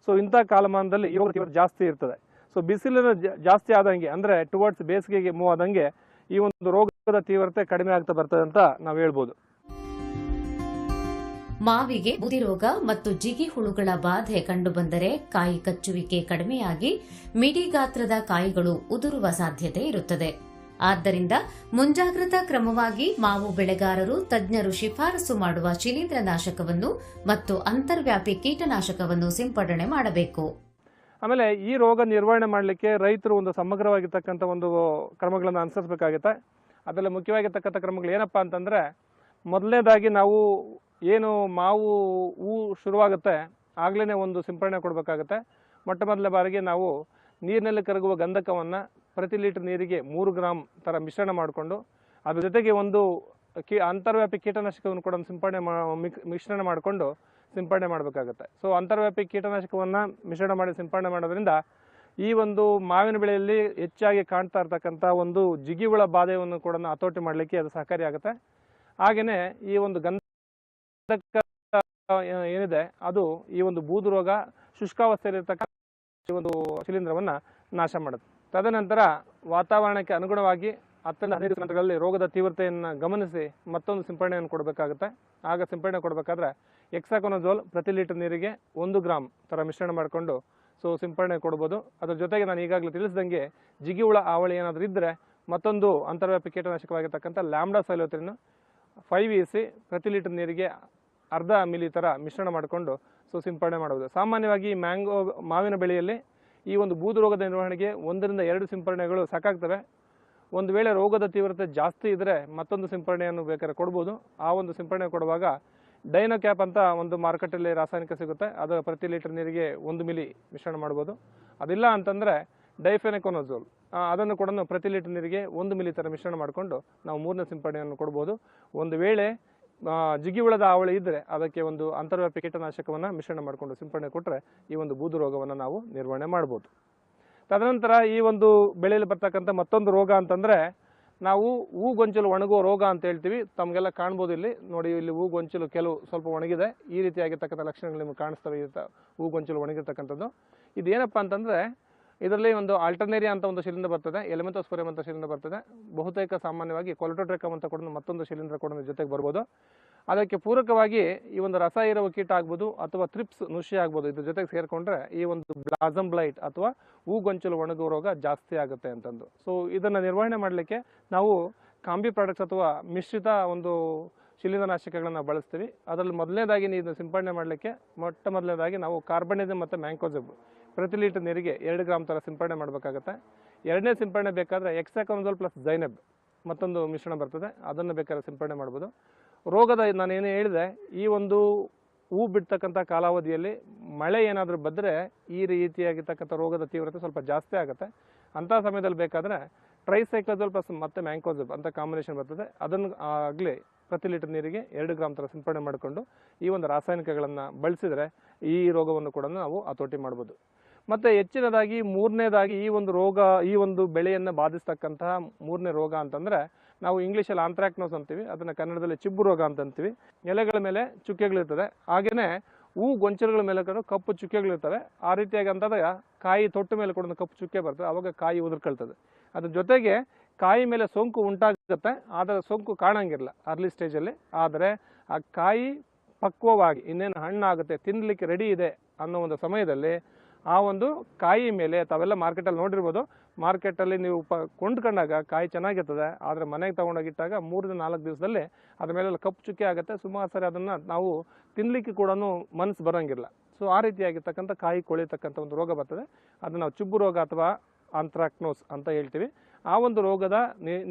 ಸೊ ಇಂಥ ಕಾಲಮಾನದಲ್ಲಿ ರೋಗ ತೀವ್ರತೆ ಜಾಸ್ತಿ ಇರ್ತದೆ. ಸೊ ಬಿಸಿಲಿನ ಜಾಸ್ತಿ ಆದಂಗೆ ಅಂದರೆ ಟುವರ್ಡ್ಸ್ ಬೇಸಿಗೆಗೆ ಮೂವ್ ಆದಂಗೆ ಈ ಒಂದು ರೋಗದ ತೀವ್ರತೆ ಕಡಿಮೆ ಆಗ್ತಾ ಬರ್ತದೆ ಅಂತ ನಾವು ಹೇಳ್ಬೋದು. ಮಾವಿಗೆ ಬುದಿರೋಗ ಮತ್ತು ಜಿಗಿ ಹುಳುಗಳ ಬಾಧೆ ಕಂಡುಬಂದರೆ ಕಾಯಿ ಕಚ್ಚುವಿಕೆ ಕಡಿಮೆಯಾಗಿ ಮಿಡಿ ಗಾತ್ರದ ಕಾಯಿಗಳು ಉದುರುವ ಸಾಧ್ಯತೆ ಇರುತ್ತದೆ. ಆದ್ದರಿಂದ ಮುಂಜಾಗ್ರತಾ ಕ್ರಮವಾಗಿ ಮಾವು ಬೆಳೆಗಾರರು ತಜ್ಞರು ಶಿಫಾರಸು ಮಾಡುವ ಶಿಲೀಂಧ್ರನಾಶಕವನ್ನು ಮತ್ತು ಅಂತರ್ವ್ಯಾಪಿ ಕೀಟನಾಶಕವನ್ನು ಸಿಂಪಡಣೆ ಮಾಡಬೇಕು. ಆಮೇಲೆ ಈ ರೋಗ ನಿರ್ವಹಣೆ ಮಾಡಲಿಕ್ಕೆ ರೈತರು ಒಂದು ಸಮಗ್ರವಾಗಿರ್ತಕ್ಕಂಥ ಒಂದು ಕ್ರಮಗಳನ್ನು ಅನುಸರಿಸಬೇಕಾಗುತ್ತೆ. ಅದರಲ್ಲಿ ಮುಖ್ಯವಾಗಿರ್ತಕ್ಕಂಥ ಕ್ರಮಗಳು ಏನಪ್ಪ ಅಂತಂದರೆ, ಮೊದಲನೇದಾಗಿ ನಾವು ಏನು ಮಾವು, ಹೂ ಶುರುವಾಗುತ್ತೆ ಆಗಲೇ ಒಂದು ಸಿಂಪರಣೆ ಕೊಡಬೇಕಾಗುತ್ತೆ. ಮೊಟ್ಟ ಮೊದಲ ಬಾರಿಗೆ ನಾವು ನೀರಿನಲ್ಲಿ ಕರಗುವ ಗಂಧಕವನ್ನು ಪ್ರತಿ ಲೀಟರ್ ನೀರಿಗೆ ಮೂರು ಗ್ರಾಮ್ ಥರ ಮಿಶ್ರಣ ಮಾಡಿಕೊಂಡು, ಅದ್ರ ಜೊತೆಗೆ ಒಂದು ಕೀ, ಅಂತರ್ವ್ಯಾಪಿ ಕೀಟನಾಶಕವನ್ನು ಕೂಡ ಸಿಂಪರಣೆ ಮಾ ಮಿಶ್ರಣ ಮಾಡಿಕೊಂಡು ಸಿಂಪರಣೆ ಮಾಡಬೇಕಾಗುತ್ತೆ. ಸೊ ಅಂತರ್ವ್ಯಾಪಿ ಕೀಟನಾಶಕವನ್ನು ಮಿಶ್ರಣ ಮಾಡಿ ಸಿಂಪರಣೆ ಮಾಡೋದ್ರಿಂದ ಈ ಒಂದು ಮಾವಿನ ಬೆಳೆಯಲ್ಲಿ ಹೆಚ್ಚಾಗಿ ಕಾಣ್ತಾ ಇರ್ತಕ್ಕಂಥ ಒಂದು ಜಿಗಿಹುಳ ಬಾಧೆಯನ್ನು ಕೂಡ ಹತೋಟಿ ಮಾಡಲಿಕ್ಕೆ ಅದು ಸಹಕಾರಿಯಾಗುತ್ತೆ ಹಾಗೆಯೇ ಈ ಒಂದು ಗಂಧಕ ಏನಿದೆ, ಅದು ಈ ಒಂದು ಬೂದು ರೋಗ ಶುಷ್ಕಾವಸ್ಥೆಯಲ್ಲಿರ್ತಕ್ಕಂಥ ಒಂದು ಶಿಲೀಂಧ್ರವನ್ನು ನಾಶ ಮಾಡುತ್ತೆ. ತದನಂತರ ವಾತಾವರಣಕ್ಕೆ ಅನುಗುಣವಾಗಿ ಹತ್ತರಿಂದ ಹದಿನೈದು ಗಂಟೆಗಳಲ್ಲಿ ರೋಗದ ತೀವ್ರತೆಯನ್ನು ಗಮನಿಸಿ ಮತ್ತೊಂದು ಸಿಂಪಡಣೆಯನ್ನು ಕೊಡಬೇಕಾಗುತ್ತೆ. ಆಗ ಸಿಂಪಡಣೆ ಕೊಡಬೇಕಾದ್ರೆ ಎಕ್ಸಾಕೊನಜೋಲ್ ಪ್ರತಿ ಲೀಟರ್ ನೀರಿಗೆ ಒಂದು ಗ್ರಾಮ್ ಥರ ಮಿಶ್ರಣ ಮಾಡಿಕೊಂಡು ಸೊ ಸಿಂಪಡಣೆ ಕೊಡ್ಬೋದು. ಅದ್ರ ಜೊತೆಗೆ ನಾನು ಈಗಾಗಲೇ ತಿಳಿಸಿದಂಗೆ ಜಿಗಿಹುಳ ಆವಳಿ ಏನಾದರೂ ಇದ್ದರೆ ಮತ್ತೊಂದು ಅಂತರ್ವ್ಯಾಪಿ ಕೀಟನಾಶಕವಾಗಿರ್ತಕ್ಕಂಥ lambda cyhalothrin five E C ಪ್ರತಿ ಲೀಟರ್ ನೀರಿಗೆ ಅರ್ಧ ಮಿಲಿ ಥರ ಮಿಶ್ರಣ ಮಾಡಿಕೊಂಡು ಸೊ ಸಿಂಪಡಣೆ ಮಾಡುವುದು ಸಾಮಾನ್ಯವಾಗಿ ಮ್ಯಾಂಗೋ ಮಾವಿನ ಬೆಳೆಯಲ್ಲಿ ಈ ಒಂದು ಬೂದು ರೋಗದ ನಿರ್ವಹಣೆಗೆ ಒಂದರಿಂದ ಎರಡು ಸಿಂಪಡಣೆಗಳು ಸಾಕಾಗ್ತವೆ. ಒಂದು ವೇಳೆ ರೋಗದ ತೀವ್ರತೆ ಜಾಸ್ತಿ ಇದ್ದರೆ ಮತ್ತೊಂದು ಸಿಂಪಡಣೆಯನ್ನು ಬೇಕಾದ್ರೆ ಕೊಡ್ಬೋದು. ಆ ಒಂದು ಸಿಂಪಡಣೆ ಕೊಡುವಾಗ ಡೈನೋ ಕ್ಯಾಪ್ ಅಂತ ಒಂದು ಮಾರುಕಟ್ಟೆಯಲ್ಲಿ ರಾಸಾಯನಿಕ ಸಿಗುತ್ತೆ. ಅದು ಪ್ರತಿ ಲೀಟರ್ ನೀರಿಗೆ ಒಂದು ಮಿಲಿ ಮಿಶ್ರಣ ಮಾಡ್ಬೋದು. ಅದಿಲ್ಲ ಅಂತಂದರೆ ಡೈಫೆನೆಕೋನೋಝೋಲ್ ಅದನ್ನು ಕೂಡ ಪ್ರತಿ ಲೀಟರ್ ನೀರಿಗೆ ಒಂದು ಮಿಲಿ ಥರ ಮಿಶ್ರಣ ಮಾಡಿಕೊಂಡು ನಾವು ಮೂರನೇ ಸಿಂಪಡಣೆಯನ್ನು ಕೊಡ್ಬೋದು. ಒಂದು ವೇಳೆ ಜಿಗಿ ಜಿಗಿಹುಳದ ಹಾವಳಿ ಇದ್ದರೆ ಅದಕ್ಕೆ ಒಂದು ಅಂತರ್ವ್ಯಾಪಿ ಕೀಟನಾಶಕವನ್ನು ಮಿಶ್ರಣ ಮಾಡಿಕೊಂಡು ಸಿಂಪಡಣೆ ಕೊಟ್ಟರೆ ಈ ಒಂದು ಬೂದು ರೋಗವನ್ನು ನಾವು ನಿರ್ವಹಣೆ ಮಾಡ್ಬೋದು. ತದನಂತರ ಈ ಒಂದು ಬೆಳೆಯಲ್ಲಿ ಬರ್ತಕ್ಕಂಥ ಮತ್ತೊಂದು ರೋಗ ಅಂತಂದರೆ ನಾವು ಹೂಗೊಂಚಲು ಒಣಗುವ ರೋಗ ಅಂತ ಹೇಳ್ತೀವಿ. ತಮಗೆಲ್ಲ ಕಾಣ್ಬೋದು ಇಲ್ಲಿ. ನೋಡಿ, ಇಲ್ಲಿ ಹೂ ಗೊಂಚಲು ಕೆಲವು ಸ್ವಲ್ಪ ಒಣಗಿದೆ. ಈ ರೀತಿಯಾಗಿರ್ತಕ್ಕಂಥ ಲಕ್ಷಣಗಳು ನಿಮಗೆ ಕಾಣಿಸ್ತವೆ ಹೂ ಗೊಂಚಲು ಒಣಗಿರ್ತಕ್ಕಂಥದ್ದು. ಇದೇನಪ್ಪ ಅಂತಂದರೆ, ಇದರಲ್ಲಿ ಒಂದು ಆಲ್ಟರ್ನೇರಿಯಾ ಅಂತ ಒಂದು ಶಿಲೀಂಧ್ರ ಬರ್ತದೆ ಎಲಿಮೆಂಟೋಸ್ಫೋರಿಯಂ ಅಂತ ಶಿಲೀಂಧ್ರ ಬರ್ತದೆ. ಬಹುತೇಕ ಸಾಮಾನ್ಯವಾಗಿ ಕೊಲಟೋಟ್ರೆಕಮ್ ಅಂತ ಕೂಡ ಮತ್ತೊಂದು ಶಿಲೀಂಧ್ರ ಕೂಡ ಜೊತೆಗೆ ಬರ್ಬೋದು. ಅದಕ್ಕೆ ಪೂರಕವಾಗಿ ಈ ಒಂದು ರಸ ಇರುವ ಕೀಟ ಆಗ್ಬೋದು ಅಥವಾ ಥ್ರಿಪ್ಸ್ ನುಷಿ ಆಗ್ಬೋದು. ಇದ್ರ ಜೊತೆಗೆ ಸೇರಿಕೊಂಡ್ರೆ ಈ ಒಂದು ಬ್ಲಾಸಮ್ ಬ್ಲೈಟ್ ಅಥವಾ ಹೂಗೊಂಚಲು ಒಣಗುವ ರೋಗ ಜಾಸ್ತಿ ಆಗುತ್ತೆ ಅಂತಂದು. ಸೊ ಇದನ್ನು ನಿರ್ವಹಣೆ ಮಾಡಲಿಕ್ಕೆ ನಾವು ಕಾಂಬಿ ಪ್ರಾಡಕ್ಟ್ಸ್ ಅಥವಾ ಮಿಶ್ರಿತ ಒಂದು ಶಿಲೀಂದ್ರನಾಶಕಗಳನ್ನು ಬಳಸ್ತೀವಿ. ಅದರಲ್ಲಿ ಮೊದಲನೇದಾಗಿ ನೀವು ಸಿಂಪಡಣೆ ಮಾಡಲಿಕ್ಕೆ ಮೊಟ್ಟ ಮೊದಲನೇದಾಗಿ ನಾವು ಕಾರ್ಬನಿಸಮ್ ಮತ್ತು ಮ್ಯಾಂಕೋಜಬ್ ಪ್ರತಿ ಲೀಟರ್ ನೀರಿಗೆ ಎರಡು ಗ್ರಾಮ್ ಥರ ಸಿಂಪಡಣೆ ಮಾಡಬೇಕಾಗತ್ತೆ. ಎರಡನೇ ಸಿಂಪಡಣೆ ಬೇಕಾದರೆ ಎಕ್ಸಾಕಮ್ಸೋಲ್ ಪ್ಲಸ್ ಜೈನಬ್ ಮತ್ತೊಂದು ಮಿಶ್ರಣ ಬರ್ತದೆ. ಅದನ್ನು ಬೇಕಾದ್ರೆ ಸಿಂಪಡಣೆ ಮಾಡ್ಬೋದು. ರೋಗದ ನಾನು ಏನು ಹೇಳಿದೆ, ಈ ಒಂದು ಹೂ ಬಿಡ್ತಕ್ಕಂಥ ಕಾಲಾವಧಿಯಲ್ಲಿ ಮಳೆ ಏನಾದರೂ ಬಂದರೆ ಈ ರೀತಿಯಾಗಿರ್ತಕ್ಕಂಥ ರೋಗದ ತೀವ್ರತೆ ಸ್ವಲ್ಪ ಜಾಸ್ತಿ ಆಗುತ್ತೆ. ಅಂಥ ಸಮಯದಲ್ಲಿ ಬೇಕಾದರೆ ಟ್ರೈಸೈಕ್ಲೋಜಲ್ ಪ್ಲಸ್ ಮತ್ತೆ ಮ್ಯಾಂಕೋಜಲ್ ಅಂತ ಕಾಂಬಿನೇಷನ್ ಬರ್ತದೆ. ಅದನ್ನು ಆಗಲಿ ಪ್ರತಿ ಲೀಟರ್ ನೀರಿಗೆ ಎರಡು ಗ್ರಾಮ್ ಥರ ಸಿಂಪಡಣೆ ಮಾಡಿಕೊಂಡು ಈ ಒಂದು ರಾಸಾಯನಿಕಗಳನ್ನು ಬಳಸಿದರೆ ಈ ರೋಗವನ್ನು ಕೂಡ ನಾವು ಹತೋಟಿ ಮಾಡ್ಬೋದು. ಮತ್ತು ಹೆಚ್ಚಿನದಾಗಿ ಮೂರನೇದಾಗಿ ಈ ಒಂದು ರೋಗ, ಈ ಒಂದು ಬೆಳೆಯನ್ನು ಬಾಧಿಸ್ತಕ್ಕಂತಹ ಮೂರನೇ ರೋಗ ಅಂತಂದರೆ ನಾವು ಇಂಗ್ಲೀಷಲ್ಲಿ ಆಂಥ್ರಾಕ್ನೋಸ್ ಅಂತೀವಿ, ಅದನ್ನು ಕನ್ನಡದಲ್ಲಿ ಚಿಬ್ಬು ರೋಗ ಅಂತ ಅಂತೀವಿ. ಎಲೆಗಳ ಮೇಲೆ ಚುಕ್ಕೆಗಳಿರ್ತದೆ ಹಾಗೆಯೇ ಹೂ ಗೊಂಚಲುಗಳ ಮೇಲೆ ಕೂಡ ಕಪ್ಪು ಚುಕ್ಕೆಗಳಿರ್ತವೆ ಆ ರೀತಿಯಾಗಿ ಅಂತದ ಕಾಯಿ ತೊಟ್ಟು ಮೇಲೆ ಕೂಡ ಕಪ್ಪು ಚುಕ್ಕೆ ಬರ್ತದೆ. ಆವಾಗ ಕಾಯಿ ಉದುರ್ಕೊಳ್ತದೆ. ಅದ್ರ ಜೊತೆಗೆ ಕಾಯಿ ಮೇಲೆ ಸೋಂಕು ಉಂಟಾಗುತ್ತೆ. ಆದರೆ ಸೋಂಕು ಕಾಣಂಗಿರಲ್ಲ ಅರ್ಲಿ ಸ್ಟೇಜಲ್ಲಿ ಆದರೆ ಆ ಕಾಯಿ ಪಕ್ವವಾಗಿ ಇನ್ನೇನು ಹಣ್ಣಾಗುತ್ತೆ ತಿನ್ನಲಿಕ್ಕೆ ರೆಡಿ ಇದೆ ಅನ್ನೋ ಒಂದು ಸಮಯದಲ್ಲಿ ಆ ಒಂದು ಕಾಯಿ ಮೇಲೆ ತಾವೆಲ್ಲ ಮಾರ್ಕೆಟಲ್ಲಿ ನೋಡಿರ್ಬೋದು. ಮಾರ್ಕೆಟಲ್ಲಿ ನೀವು ಪ ಕೊಂಡ್ಕೊಂಡಾಗ ಕಾಯಿ ಚೆನ್ನಾಗಿರ್ತದೆ, ಆದರೆ ಮನೆಗೆ ತೊಗೊಂಡೋಗಿಟ್ಟಾಗ ಮೂರರಿಂದ ನಾಲ್ಕು ದಿವಸದಲ್ಲಿ ಅದ್ರ ಮೇಲೆಲ್ಲ ಕಪ್ಪು ಚುಕ್ಕೆ ಆಗುತ್ತೆ. ಸುಮಾರು ಸರಿ ಅದನ್ನು ನಾವು ತಿನ್ನಲಿಕ್ಕೆ ಕೂಡ ಮನಸ್ಸು ಬರೋಂಗಿಲ್ಲ. ಸೊ ಆ ರೀತಿಯಾಗಿರ್ತಕ್ಕಂಥ ಕಾಯಿ ಕೊಳಿತಕ್ಕಂಥ ಒಂದು ರೋಗ ಬರ್ತದೆ. ಅದನ್ನು ನಾವು ಚುಬ್ಬು ರೋಗ ಅಥವಾ ಅಂತ್ರಾಕ್ನೋಸ್ ಅಂತ ಹೇಳ್ತೀವಿ. ಆ ಒಂದು ರೋಗದ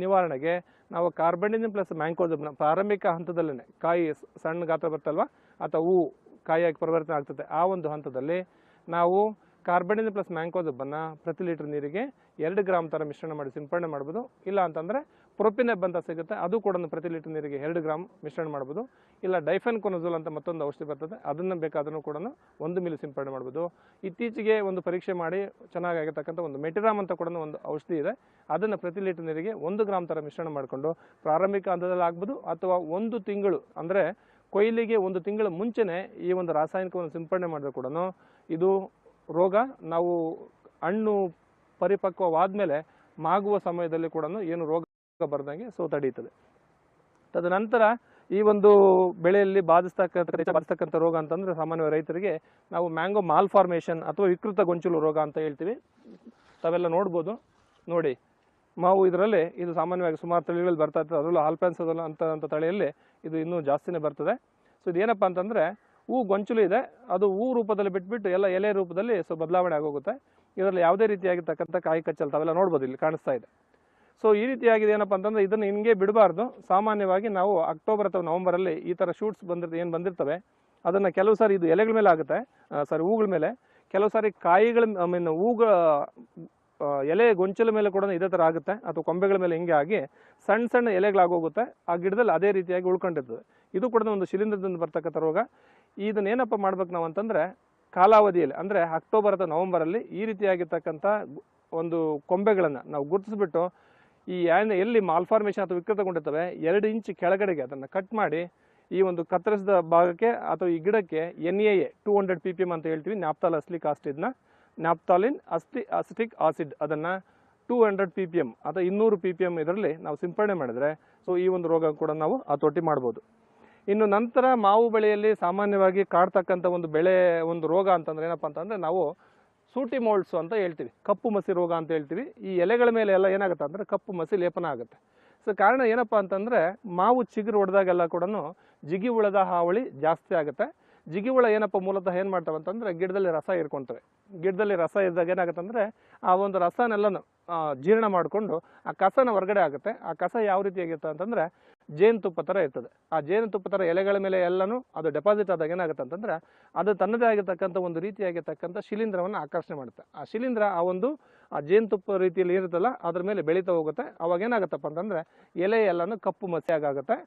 ನಿವಾರಣೆಗೆ ನಾವು ಕಾರ್ಬಂಡಿನ್ ಪ್ಲಸ್ ಮ್ಯಾಂಕೋಜಬ್ನ ಪ್ರಾರಂಭಿಕ ಹಂತದಲ್ಲೇ ಕಾಯಿ ಸಣ್ಣ ಗಾತ್ರ ಬರ್ತಲ್ವ, ಅಥವಾ ಹೂ ಕಾಯಿಯಾಗಿ ಪರಿವರ್ತನೆ ಆಗ್ತದೆ. ಆ ಒಂದು ಹಂತದಲ್ಲಿ ನಾವು ಕಾರ್ಬಂಡಿನ್ ಪ್ಲಸ್ ಮ್ಯಾಂಕೋಜಬ್ಬನ್ನು ಪ್ರತಿ ಲೀಟರ್ ನೀರಿಗೆ ಎರಡು ಗ್ರಾಮ್ ಥರ ಮಿಶ್ರಣ ಮಾಡಿ ಸಿಂಪಡಣೆ ಮಾಡ್ಬೋದು. ಇಲ್ಲ ಅಂತಂದರೆ ಪ್ರೊಪಿನೆಬ್ ಅಂತ ಸಿಗುತ್ತೆ, ಅದು ಕೂಡ ಪ್ರತಿ ಲೀಟರ್ ನೀರಿಗೆ ಎರಡು ಗ್ರಾಮ್ ಮಿಶ್ರಣ ಮಾಡ್ಬೋದು. ಇಲ್ಲ ಡೈಫನ್ ಕೊನಜೋಲ್ ಅಂತ ಮತ್ತೊಂದು ಔಷಧಿ ಬರ್ತದೆ, ಅದನ್ನು ಬೇಕಾದ್ರೂ ಕೂಡ ಒಂದು ಮಿಲಿ ಸಿಂಪಡಣೆ ಮಾಡ್ಬೋದು. ಇತ್ತೀಚೆಗೆ ಒಂದು ಪರೀಕ್ಷೆ ಮಾಡಿ ಚೆನ್ನಾಗಿರ್ತಕ್ಕಂಥ ಒಂದು ಮೆಟಿರಾಮ್ ಅಂತ ಕೂಡ ಒಂದು ಔಷಧಿ ಇದೆ, ಅದನ್ನು ಪ್ರತಿ ಲೀಟರ್ ನೀರಿಗೆ ಒಂದು ಗ್ರಾಮ್ ಥರ ಮಿಶ್ರಣ ಮಾಡಿಕೊಂಡು ಪ್ರಾರಂಭಿಕ ಹಂತದಲ್ಲಿ ಆಗ್ಬೋದು ಅಥವಾ ಒಂದು ತಿಂಗಳು, ಅಂದರೆ ಕೊಯ್ಲಿಗೆ ಒಂದು ತಿಂಗಳ ಮುಂಚೆನೇ ಈ ಒಂದು ರಾಸಾಯನಿಕವನ್ನು ಸಿಂಪಡಣೆ ಮಾಡಿದ್ರೆ ಕೂಡ ಇದು ರೋಗ, ನಾವು ಹಣ್ಣು ಪರಿಪಕ್ವವಾದಮೇಲೆ ಮಾಗುವ ಸಮಯದಲ್ಲಿ ಕೂಡ ಏನು ರೋಗ ಬರ್ದಂಗೆ ಸೊ ತಡೀತದೆ. ತದನಂತರ ಈ ಒಂದು ಬೆಳೆಯಲ್ಲಿ ಬಾಧಿಸ್ತಕ್ಕಂಥ ಬಾಧಿಸ್ತಕ್ಕಂಥ ರೋಗ ಅಂತಂದ್ರೆ ಸಾಮಾನ್ಯ ರೈತರಿಗೆ ನಾವು ಮ್ಯಾಂಗೋ ಮಾಲ್ ಫಾರ್ಮೇಷನ್ ಅಥವಾ ವಿಕೃತ ಗೊಂಚಲು ರೋಗ ಅಂತ ಹೇಳ್ತೀವಿ. ತಾವೆಲ್ಲ ನೋಡ್ಬೋದು. ನೋಡಿ, ಮಾವು ಇದರಲ್ಲಿ ಇದು ಸಾಮಾನ್ಯವಾಗಿ ಸುಮಾರು ತಳಿಗಳಲ್ಲಿ ಬರ್ತಾ ಇರ್ತದೆ. ಅದರಲ್ಲೂ ಆಲ್ಪೆನ್ಸೋದಲ್ ಅಂತ ಅಂತ ತಳಿಯಲ್ಲಿ ಇದು ಇನ್ನೂ ಜಾಸ್ತಿನೇ ಬರ್ತದೆ. ಸೊ ಇದೇನಪ್ಪ ಅಂತಂದರೆ ಹೂ ಗೊಂಚಲು ಇದೆ. ಅದು ಹೂ ರೂಪದಲ್ಲಿ ಬಿಟ್ಬಿಟ್ಟು ಎಲ್ಲ ಎಲೆ ರೂಪದಲ್ಲಿ ಸೊ ಬದಲಾವಣೆ ಆಗೋಗುತ್ತೆ. ಇದರಲ್ಲಿ ಯಾವುದೇ ರೀತಿಯಾಗಿರ್ತಕ್ಕಂಥ ಕಾಯಿ ಕಚ್ಚಲ್ ತಾವೆಲ್ಲ ನೋಡ್ಬೋದು ಇಲ್ಲಿ ಕಾಣಿಸ್ತಾ ಇದೆ. ಸೊ ಈ ರೀತಿಯಾಗಿದೆ ಏನಪ್ಪ ಅಂತಂದರೆ ಇದನ್ನು ಹಿಂಗೆ ಬಿಡಬಾರ್ದು. ಸಾಮಾನ್ಯವಾಗಿ ನಾವು ಅಕ್ಟೋಬರ್ ಅಥವಾ ನವಂಬರಲ್ಲಿ ಈ ಥರ ಶೂಟ್ಸ್ ಬಂದಿರ್ತ, ಏನು ಬಂದಿರ್ತವೆ, ಅದನ್ನು ಕೆಲವು ಸಾರಿ ಇದು ಎಲೆಗಳ ಮೇಲೆ ಆಗುತ್ತೆ. ಸಾರಿ ಹೂಗಳ ಮೇಲೆ. ಕೆಲವು ಸಾರಿ ಕಾಯಿಗಳ ಐ ಮೀನ್ ಹೂಗಳ ಎಲೆ ಗೊಂಚಲ ಮೇಲೆ ಕೂಡ ಇದೇ ಥರ ಆಗುತ್ತೆ. ಅಥವಾ ಕೊಂಬೆಗಳ ಮೇಲೆ ಹಿಂಗೆ ಆಗಿ ಸಣ್ಣ ಸಣ್ಣ ಎಲೆಗಳಾಗೋಗುತ್ತೆ. ಆ ಗಿಡದಲ್ಲಿ ಅದೇ ರೀತಿಯಾಗಿ ಉಳ್ಕೊಂಡಿರ್ತದೆ. ಇದು ಕೂಡ ಒಂದು ಶಿಲೀಂಧ್ರದಿಂದ ಬರ್ತಕ್ಕಂಥ ರೋಗ. ಇದನ್ನ ಏನಪ್ಪ ಮಾಡ್ಬೇಕು ನಾವು ಅಂತಂದ್ರೆ ಕಾಲಾವಧಿಯಲ್ಲಿ, ಅಂದರೆ ಅಕ್ಟೋಬರ್ ಅಥವಾ ನವಂಬರಲ್ಲಿ ಈ ರೀತಿಯಾಗಿರ್ತಕ್ಕಂಥ ಒಂದು ಕೊಂಬೆಗಳನ್ನು ನಾವು ಗುರುತಿಸ್ಬಿಟ್ಟು ಈ ಏನು ಎಲ್ಲಿ ಮಾಲ್ಫಾರ್ಮೇಷನ್ ಅಥವಾ ವಿಕೃತಗೊಂಡಿರ್ತವೆ, ಎರಡು ಇಂಚ್ ಕೆಳಗಡೆಗೆ ಅದನ್ನು ಕಟ್ ಮಾಡಿ ಈ ಒಂದು ಕತ್ತರಿಸಿದ ಭಾಗಕ್ಕೆ ಅಥವಾ ಈ ಗಿಡಕ್ಕೆ N A A two hundred P P M ಅಂತ ಹೇಳ್ತೀವಿ ನ್ಯಾಪ್ತಾಲ್ ಅಸ್ಲಿಕ್ ಆಸಿಡ್ನ ನ್ಯಾಪ್ತಾಲಿನ್ ಅಸ್ತಿ ಅಸ್ಟಿಕ್ ಆಸಿಡ್ ಅದನ್ನು two hundred P P M ಅಥವಾ ಇನ್ನೂರು ಪಿ ಪಿ ಎಂ ಇದರಲ್ಲಿ ನಾವು ಸಿಂಪಡಣೆ ಮಾಡಿದರೆ ಸೊ ಈ ಒಂದು ರೋಗ ಕೂಡ ನಾವು ಹತೋಟಿ ಮಾಡ್ಬೋದು. ಇನ್ನು ನಂತರ ಮಾವು ಬೆಳೆಯಲ್ಲಿ ಸಾಮಾನ್ಯವಾಗಿ ಕಾಡ್ತಕ್ಕಂಥ ಒಂದು ಬೆಳೆ, ಒಂದು ರೋಗ ಅಂತಂದ್ರೆ ಏನಪ್ಪ ಅಂತಂದರೆ ನಾವು ಸೂಟಿ ಮೋಲ್ಡ್ಸು ಅಂತ ಹೇಳ್ತೀವಿ. ಕಪ್ಪು ಮಸಿ ರೋಗ ಅಂತ ಹೇಳ್ತೀವಿ. ಈ ಎಲೆಗಳ ಮೇಲೆ ಎಲ್ಲ ಏನಾಗುತ್ತೆ ಅಂದರೆ ಕಪ್ಪು ಮಸಿ ಲೇಪನ ಆಗುತ್ತೆ. ಸೊ ಕಾರಣ ಏನಪ್ಪ ಅಂತಂದರೆ ಮಾವು ಚಿಗುರು ಹೊಡೆದಾಗೆಲ್ಲ ಕೂಡ ಜಿಗಿ ಹುಳದ ಹಾವಳಿ ಜಾಸ್ತಿ ಆಗುತ್ತೆ. ಜಿಗಿ ಹುಳ ಏನಪ್ಪ ಮೂಲತಃ ಏನು ಮಾಡ್ತಾವೆ ಅಂತಂದರೆ ಗಿಡದಲ್ಲಿ ರಸ ಇರ್ಕೊಳ್ತವೆ ಗಿಡದಲ್ಲಿ ರಸ ಇದ್ದಾಗ ಏನಾಗುತ್ತೆ ಅಂದರೆ ಆ ಒಂದು ರಸನೆಲ್ಲನೂ ಜೀರ್ಣ ಮಾಡಿಕೊಂಡು ಆ ಕಸನ ಹೊರಗಡೆ ಆಗುತ್ತೆ. ಆ ಕಸ ಯಾವ ರೀತಿಯಾಗಿರ್ತದೆ ಅಂತಂದರೆ ಜೇನುತುಪ್ಪ ಥರ ಇರ್ತದೆ. ಆ ಜೇನುತುಪ್ಪ ಥರ ಎಲೆಗಳ ಮೇಲೆ ಎಲ್ಲನೂ ಅದು ಡೆಪಾಸಿಟ್ ಆದಾಗ ಏನಾಗುತ್ತೆ ಅಂತಂದರೆ ಅದು ತನ್ನದೇ ಆಗಿರ್ತಕ್ಕಂಥ ಒಂದು ರೀತಿಯಾಗಿರ್ತಕ್ಕಂಥ ಶಿಲೀಂಧ್ರವನ್ನು ಆಕರ್ಷಣೆ ಮಾಡುತ್ತೆ. ಆ ಶಿಲೀಂಧ್ರ ಆ ಒಂದು, ಆ ಜೇನುತುಪ್ಪ ರೀತಿಯಲ್ಲಿ ಇರುತ್ತಲ್ಲ, ಅದ್ರ ಮೇಲೆ ಬೆಳೀತಾ ಹೋಗುತ್ತೆ. ಅವಾಗ ಏನಾಗುತ್ತಪ್ಪ ಅಂತಂದರೆ ಎಲೆ ಎಲ್ಲನೂ ಕಪ್ಪು ಮಸಿಯಾಗುತ್ತೆ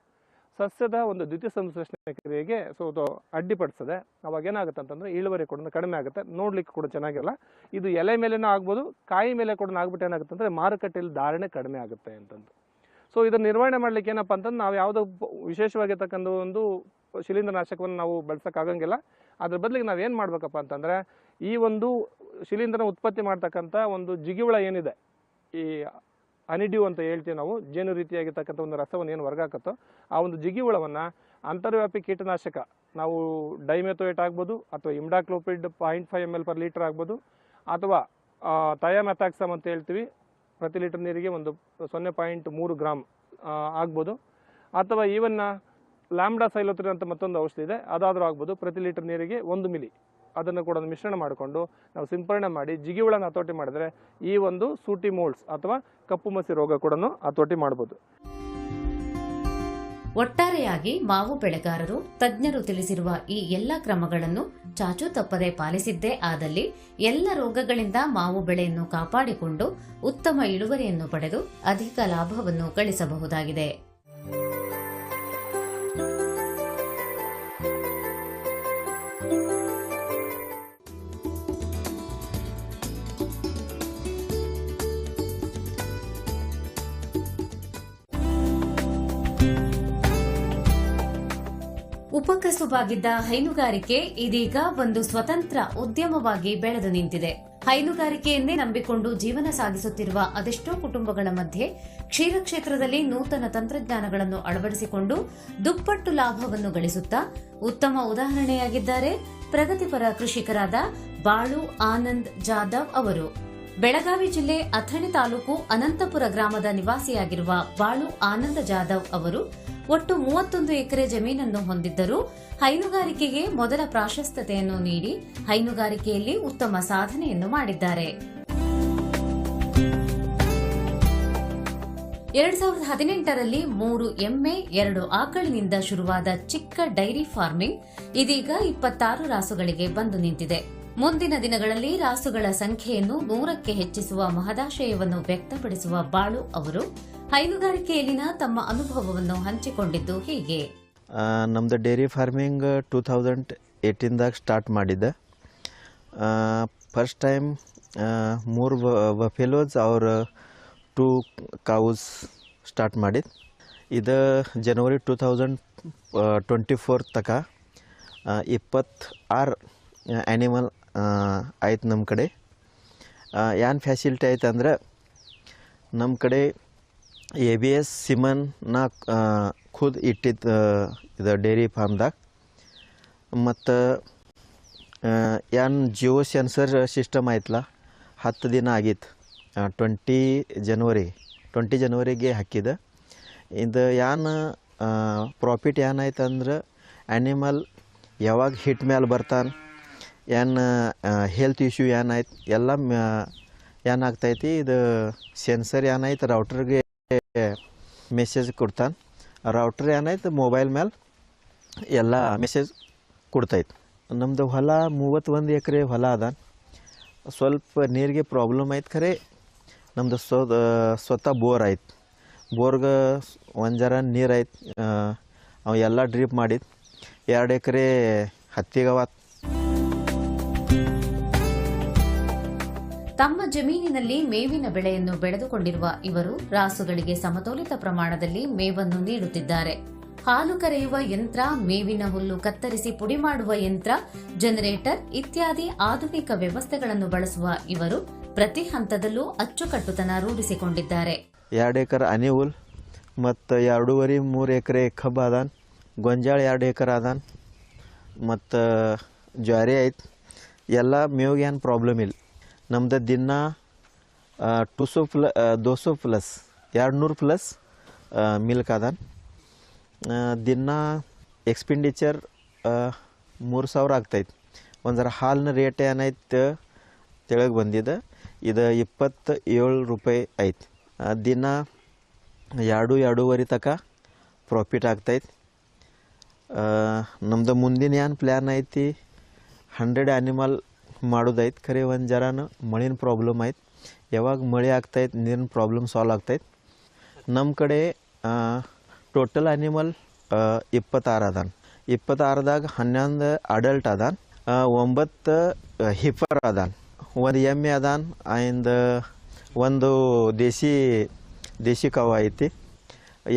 ಸಸ್ಯದ ಒಂದು ದ್ವಿತೀಯ ಸಂಶ್ಲೇಷಣೆ ಕ್ರಿಯೆಗೆ ಸೊ ಅದು ಅಡ್ಡಿಪಡಿಸ್ತದೆ. ಅವಾಗ ಏನಾಗುತ್ತೆ ಅಂತಂದರೆ ಇಳುವರಿ ಕೂಡ ಕಡಿಮೆ ಆಗುತ್ತೆ. ನೋಡ್ಲಿಕ್ಕೆ ಕೂಡ ಚೆನ್ನಾಗಿಲ್ಲ ಇದು ಎಲೆ ಮೇಲೆನೂ ಆಗ್ಬೋದು, ಕಾಯಿ ಮೇಲೆ ಕೂಡ ಆಗ್ಬಿಟ್ಟು ಏನಾಗುತ್ತೆ ಅಂದರೆ ಮಾರುಕಟ್ಟೆಯಲ್ಲಿ ಧಾರಣೆ ಕಡಿಮೆ ಆಗುತ್ತೆ ಅಂತಂದು. ಸೊ ಇದನ್ನು ನಿರ್ವಹಣೆ ಮಾಡ್ಲಿಕ್ಕೆ ಏನಪ್ಪ ಅಂತಂದ್ರೆ ನಾವು ಯಾವುದೋ ವಿಶೇಷವಾಗಿರ್ತಕ್ಕಂಥ ಒಂದು ಶಿಲೀಂಧ್ರನಾಶಕವನ್ನು ನಾವು ಬಳಸೋಕ್ಕಾಗಂಗಿಲ್ಲ. ಅದ್ರ ಬದಲಿಗೆ ನಾವು ಏನು ಮಾಡಬೇಕಪ್ಪ ಅಂತಂದರೆ ಈ ಒಂದು ಶಿಲೀಂಧ್ರನ ಉತ್ಪತ್ತಿ ಮಾಡ್ತಕ್ಕಂಥ ಒಂದು ಜಿಗಿಹುಳ ಏನಿದೆ, ಈ ಅನಿಡ್ಯೂ ಅಂತ ಹೇಳ್ತೀವಿ ನಾವು, ಜೇನು ರೀತಿಯಾಗಿರ್ತಕ್ಕಂಥ ಒಂದು ರಸವನ್ನು ಏನು ಹೊರಗಾಕತ್ತೋ ಆ ಒಂದು ಜಿಗಿಹುಳವನ್ನು ಅಂತರ್ವ್ಯಾಪಿ ಕೀಟನಾಶಕ ನಾವು ಡೈಮೆಥೋಯೇಟ್ ಆಗ್ಬೋದು ಅಥವಾ imidacloprid point five M L per litre ಆಗ್ಬೋದು ಅಥವಾ ಥಯಾಮೆಥಾಕ್ಸಮ್ ಅಂತ ಹೇಳ್ತೀವಿ. ಪ್ರತಿ ಲೀಟರ್ ನೀರಿಗೆ ಒಂದು ಸೊನ್ನೆ ಪಾಯಿಂಟ್ ಮೂರು ಗ್ರಾಮ್ ಆಗ್ಬೋದು. ಅಥವಾ ಈವನ್ನ ಲ್ಯಾಮ್ಡಾ ಸೈಲೋತ್ರಿನ್ ಅಂತ ಮತ್ತೊಂದು ಔಷಧಿ ಇದೆ, ಅದಾದರೂ ಆಗ್ಬೋದು. ಪ್ರತಿ ಲೀಟರ್ ನೀರಿಗೆ ಒಂದು ಮಿಲಿ. ಅದನ್ನು ಕೂಡ ಒಂದು ಮಿಶ್ರಣ ಮಾಡಿಕೊಂಡು ನಾವು ಸಿಂಪರಣೆ ಮಾಡಿ ಜಿಗಿಹುಳನ ಹತೋಟಿ ಮಾಡಿದ್ರೆ ಈ ಒಂದು ಸೂಟಿ ಮೋಲ್ಡ್ಸ್ ಅಥವಾ ಕಪ್ಪು ಮಸಿ ರೋಗ ಕೂಡ ಹತೋಟಿ ಮಾಡ್ಬೋದು. ಒಟ್ಟಾರೆಯಾಗಿ ಮಾವು ಬೆಳೆಗಾರರು, ತಜ್ಞರು ತಿಳಿಸಿರುವ ಈ ಎಲ್ಲ ಕ್ರಮಗಳನ್ನು ಚಾಚು ತಪ್ಪದೆ ಪಾಲಿಸಿದ್ದೇ ಆದಲ್ಲಿ ಎಲ್ಲ ರೋಗಗಳಿಂದ ಮಾವು ಬೆಳೆಯನ್ನು ಕಾಪಾಡಿಕೊಂಡು ಉತ್ತಮ ಇಳುವರಿಯನ್ನು ಪಡೆದು ಅಧಿಕ ಲಾಭವನ್ನು ಗಳಿಸಬಹುದಾಗಿದೆ. ಉಪಕಸುಬಾಗಿದ್ದ ಹೈನುಗಾರಿಕೆ ಇದೀಗ ಒಂದು ಸ್ವತಂತ್ರ ಉದ್ಯಮವಾಗಿ ಬೆಳೆದು ನಿಂತಿದೆ. ಹೈನುಗಾರಿಕೆಯನ್ನೇ ನಂಬಿಕೊಂಡು ಜೀವನ ಸಾಗಿಸುತ್ತಿರುವ ಅದೆಷ್ಟೋ ಕುಟುಂಬಗಳ ಮಧ್ಯೆ ಕ್ಷೀರ ಕ್ಷೇತ್ರದಲ್ಲಿ ನೂತನ ತಂತ್ರಜ್ಞಾನಗಳನ್ನು ಅಳವಡಿಸಿಕೊಂಡು ದುಪ್ಪಟ್ಟು ಲಾಭವನ್ನು ಗಳಿಸುತ್ತಾ ಉತ್ತಮ ಉದಾಹರಣೆಯಾಗಿದ್ದಾರೆ ಪ್ರಗತಿಪರ ಕೃಷಿಕರಾದ ಬಾಳು ಆನಂದ್ ಜಾಧವ್ ಅವರು. ಬೆಳಗಾವಿ ಜಿಲ್ಲೆ ಅಥಣಿ ತಾಲೂಕು ಅನಂತಪುರ ಗ್ರಾಮದ ನಿವಾಸಿಯಾಗಿರುವ ಬಾಳು ಆನಂದ ಜಾಧವ್ ಅವರು ಒಟ್ಟು ಮೂವತ್ತೊಂದು ಎಕರೆ ಜಮೀನನ್ನು ಹೊಂದಿದ್ದರು ಹೈನುಗಾರಿಕೆಗೆ ಮೊದಲ ಪ್ರಾಶಸ್ತ್ಯತೆಯನ್ನು ನೀಡಿ ಹೈನುಗಾರಿಕೆಯಲ್ಲಿ ಉತ್ತಮ ಸಾಧನೆಯನ್ನು ಮಾಡಿದ್ದಾರೆ. ಎರಡ್ ಸಾವಿರದ ಹದಿನೆಂಟರಲ್ಲಿ ಮೂರು ಎಮ್ಮೆ, ಎರಡು ಆಕಳಿನಿಂದ ಶುರುವಾದ ಚಿಕ್ಕ ಡೈರಿ ಫಾರ್ಮಿಂಗ್ ಇದೀಗ ಇಪ್ಪತ್ತಾರು ರಾಸುಗಳಿಗೆ ಬಂದು ನಿಂತಿದೆ. ಮುಂದಿನ ದಿನಗಳಲ್ಲಿ ರಾಸುಗಳ ಸಂಖ್ಯೆಯನ್ನು ನೂರಕ್ಕೆ ಹೆಚ್ಚಿಸುವ ಮಹದಾಶಯವನ್ನು ವ್ಯಕ್ತಪಡಿಸುವ ಬಾಳು ಅವರು ಹೈನುಗಾರಿಕೆಯಲ್ಲಿನ ತಮ್ಮ ಅನುಭವವನ್ನು ಹಂಚಿಕೊಂಡಿದ್ದು ಹೀಗೆ. ನಮ್ದು ಡೈರಿ ಫಾರ್ಮಿಂಗ್ ಟೂ ತೌಸಂಡ್ ಏಯ್ಟೀನ್ದಾಗ ಸ್ಟಾರ್ಟ್ ಮಾಡಿದ್ದೆ. ಫಸ್ಟ್ ಟೈಮ್ ಮೂರು ವಫೆಲೋಸ್ ಅವ್ರ ಟೂ ಕೌಸ್ ಸ್ಟಾರ್ಟ್ ಮಾಡಿದ್ದು ಇದು January two thousand twenty four ತಕ ಇಪ್ಪತ್ತಾರು ಆ್ಯನಿಮಲ್ ಆಯ್ತು ನಮ್ಮ ಕಡೆ. ಏನು ಫ್ಯಾಸಿಲಿಟಿ ಆಯ್ತು ಅಂದ್ರೆ ನಮ್ಮ ಕಡೆ ಎ ಬಿ ಎಸ್ ಸಿಮನ್ ನಾ ಖುದ್ ಇಟ್ಟಿದ್ದು ಇದು ಡೈರಿ ಫಾರ್ಮ್ದಾಗ ಮತ್ತು ಏನು ಜಿಯೋ ಸೆನ್ಸರ್ ಸಿಸ್ಟಮ್ ಆಯ್ತಲ್ಲ ಹತ್ತು ದಿನ ಆಗಿತ್ತು ಟ್ವೆಂಟಿ ಜನವರಿ ಟ್ವೆಂಟಿ ಜನವರಿಗೆ ಹಾಕಿದ. ಇದು ಏನು ಪ್ರಾಫಿಟ್ ಏನಾಯ್ತು ಅಂದ್ರೆ ಆ್ಯನಿಮಲ್ ಯಾವಾಗ ಹಿಟ್ ಮೇಲೆ ಬರ್ತಾನೆ? ಏನು ಹೆಲ್ತ್ ಇಶ್ಯೂ ಏನಾಯ್ತು ಎಲ್ಲ ಏನಾಗ್ತೈತಿ ಇದು ಸೆನ್ಸರ್ ಏನಾಯ್ತು ರೌಟ್ರಿಗೆ ಮೆಸೇಜ್ ಕೊಡ್ತಾನೆ. ರೌಟ್ರ್ ಏನಾಯ್ತು ಮೊಬೈಲ್ ಮೇಲೆ ಎಲ್ಲ ಮೆಸೇಜ್ ಕೊಡ್ತೈತೆ. ನಮ್ಮದು ಹೊಲ ಮೂವತ್ತೊಂದು ಎಕರೆ ಹೊಲ ಅದ ಸ್ವಲ್ಪ ನೀರಿಗೆ ಪ್ರಾಬ್ಲಮ್ ಆಯ್ತು ಖರೆ. ನಮ್ಮದು ಸ್ವ ಸ್ವತಃ ಬೋರ್ ಆಯ್ತು. ಬೋರ್ಗೆ ಒಂದು ಜರ ನೀರು ಆಯ್ತು ಅವ ಎಲ್ಲ ಡ್ರಿಪ್ ಮಾಡಿದ್ದು ಎರಡು ಎಕರೆ ಹತ್ತಿಗವ ತಮ್ಮ ಜಮೀನಿನಲ್ಲಿ ಮೇವಿನ ಬೆಳೆಯನ್ನು ಬೆಳೆದುಕೊಂಡಿರುವ ಇವರು ರಾಸುಗಳಿಗೆ ಸಮತೋಲಿತ ಪ್ರಮಾಣದಲ್ಲಿ ಮೇವನ್ನು ನೀಡುತ್ತಿದ್ದಾರೆ. ಹಾಲು ಕರೆಯುವ ಯಂತ್ರ, ಮೇವಿನ ಹುಲ್ಲು ಕತ್ತರಿಸಿ ಪುಡಿ ಮಾಡುವ ಯಂತ್ರ, ಜನರೇಟರ್ ಇತ್ಯಾದಿ ಆಧುನಿಕ ವ್ಯವಸ್ಥೆಗಳನ್ನು ಬಳಸುವ ಇವರು ಪ್ರತಿ ಹಂತದಲ್ಲೂ ಅಚ್ಚುಕಟ್ಟುತನ ರೂಢಿಸಿಕೊಂಡಿದ್ದಾರೆ. ಎರಡು ಎಕರೆ ಅನಿವುಲ್ ಮತ್ತು ಎರಡೂವರೆ ಮೂರು ಎಕರೆ ಕಬ್ಬು ಅದಾನ, ಗೊಂಜಾಳ ಎರಡು ಎಕರೆ ಅದಾನ, ಮತ್ತು ಜ್ವಾರಿ ಐತೆ. ಎಲ್ಲ ಮೇವಿಗೆ ಏನು ಪ್ರಾಬ್ಲಮ್ ಇಲ್ಲ. ನಮ್ದು ದಿನ ಟು ಸೋ ಪ್ಲ ದೋಸೋ ಪ್ಲಸ್ ಎರಡು ನೂರು ಪ್ಲಸ್ ಮಿಲ್ಕ್ ಅದ ದಿನ ಎಕ್ಸ್ಪೆಂಡಿಚರ್ ಮೂರು ಸಾವಿರ ಆಗ್ತೈತೆ. ಒಂದು ಜರ ಹಾಲಿನ ರೇಟ್ ಏನೈತೆ ತೆಳಗೆ ಬಂದಿದೆ, ಇದು ಇಪ್ಪತ್ತ ಏಳು ರೂಪಾಯಿ ಐತಿ. ದಿನ ಎರಡು ಎರಡೂವರೆ ತನಕ ಪ್ರಾಫಿಟ್ ಆಗ್ತೈತಿ. ನಮ್ದು ಮುಂದಿನ ಏನು ಪ್ಲ್ಯಾನ್ ಐತಿ? ಹಂಡ್ರೆಡ್ ಆ್ಯನಿಮಲ್ ಮಾಡೋದೈತಿ. ಖರೆ ಒಂದು ಜರಾನು ಮಳಿನ ಪ್ರಾಬ್ಲಮ್ ಆಯ್ತು ಯಾವಾಗ ಮಳೆ ಆಗ್ತೈತಿ, ನೀರಿನ ಪ್ರಾಬ್ಲಮ್ ಸಾಲ್ವ್ ಆಗ್ತೈತಿ. ನಮ್ಮ ಕಡೆ ಟೋಟಲ್ ಆ್ಯನಿಮಲ್ ಇಪ್ಪತ್ತಾರು ಅದಾನ. ಇಪ್ಪತ್ತಾರದಾಗ ಹನ್ನೊಂದು ಅಡಲ್ಟ್ ಅದಾನ. ಒಂಬತ್ತು ಹಿಫರ್ ಅದಾನ. ಒಂದು ಎಮ್ಮೆ ಅದಾನ. ಆಯಿಂದ ಒಂದು ದೇಸಿ ದೇಸಿ ಕವ ಐತಿ.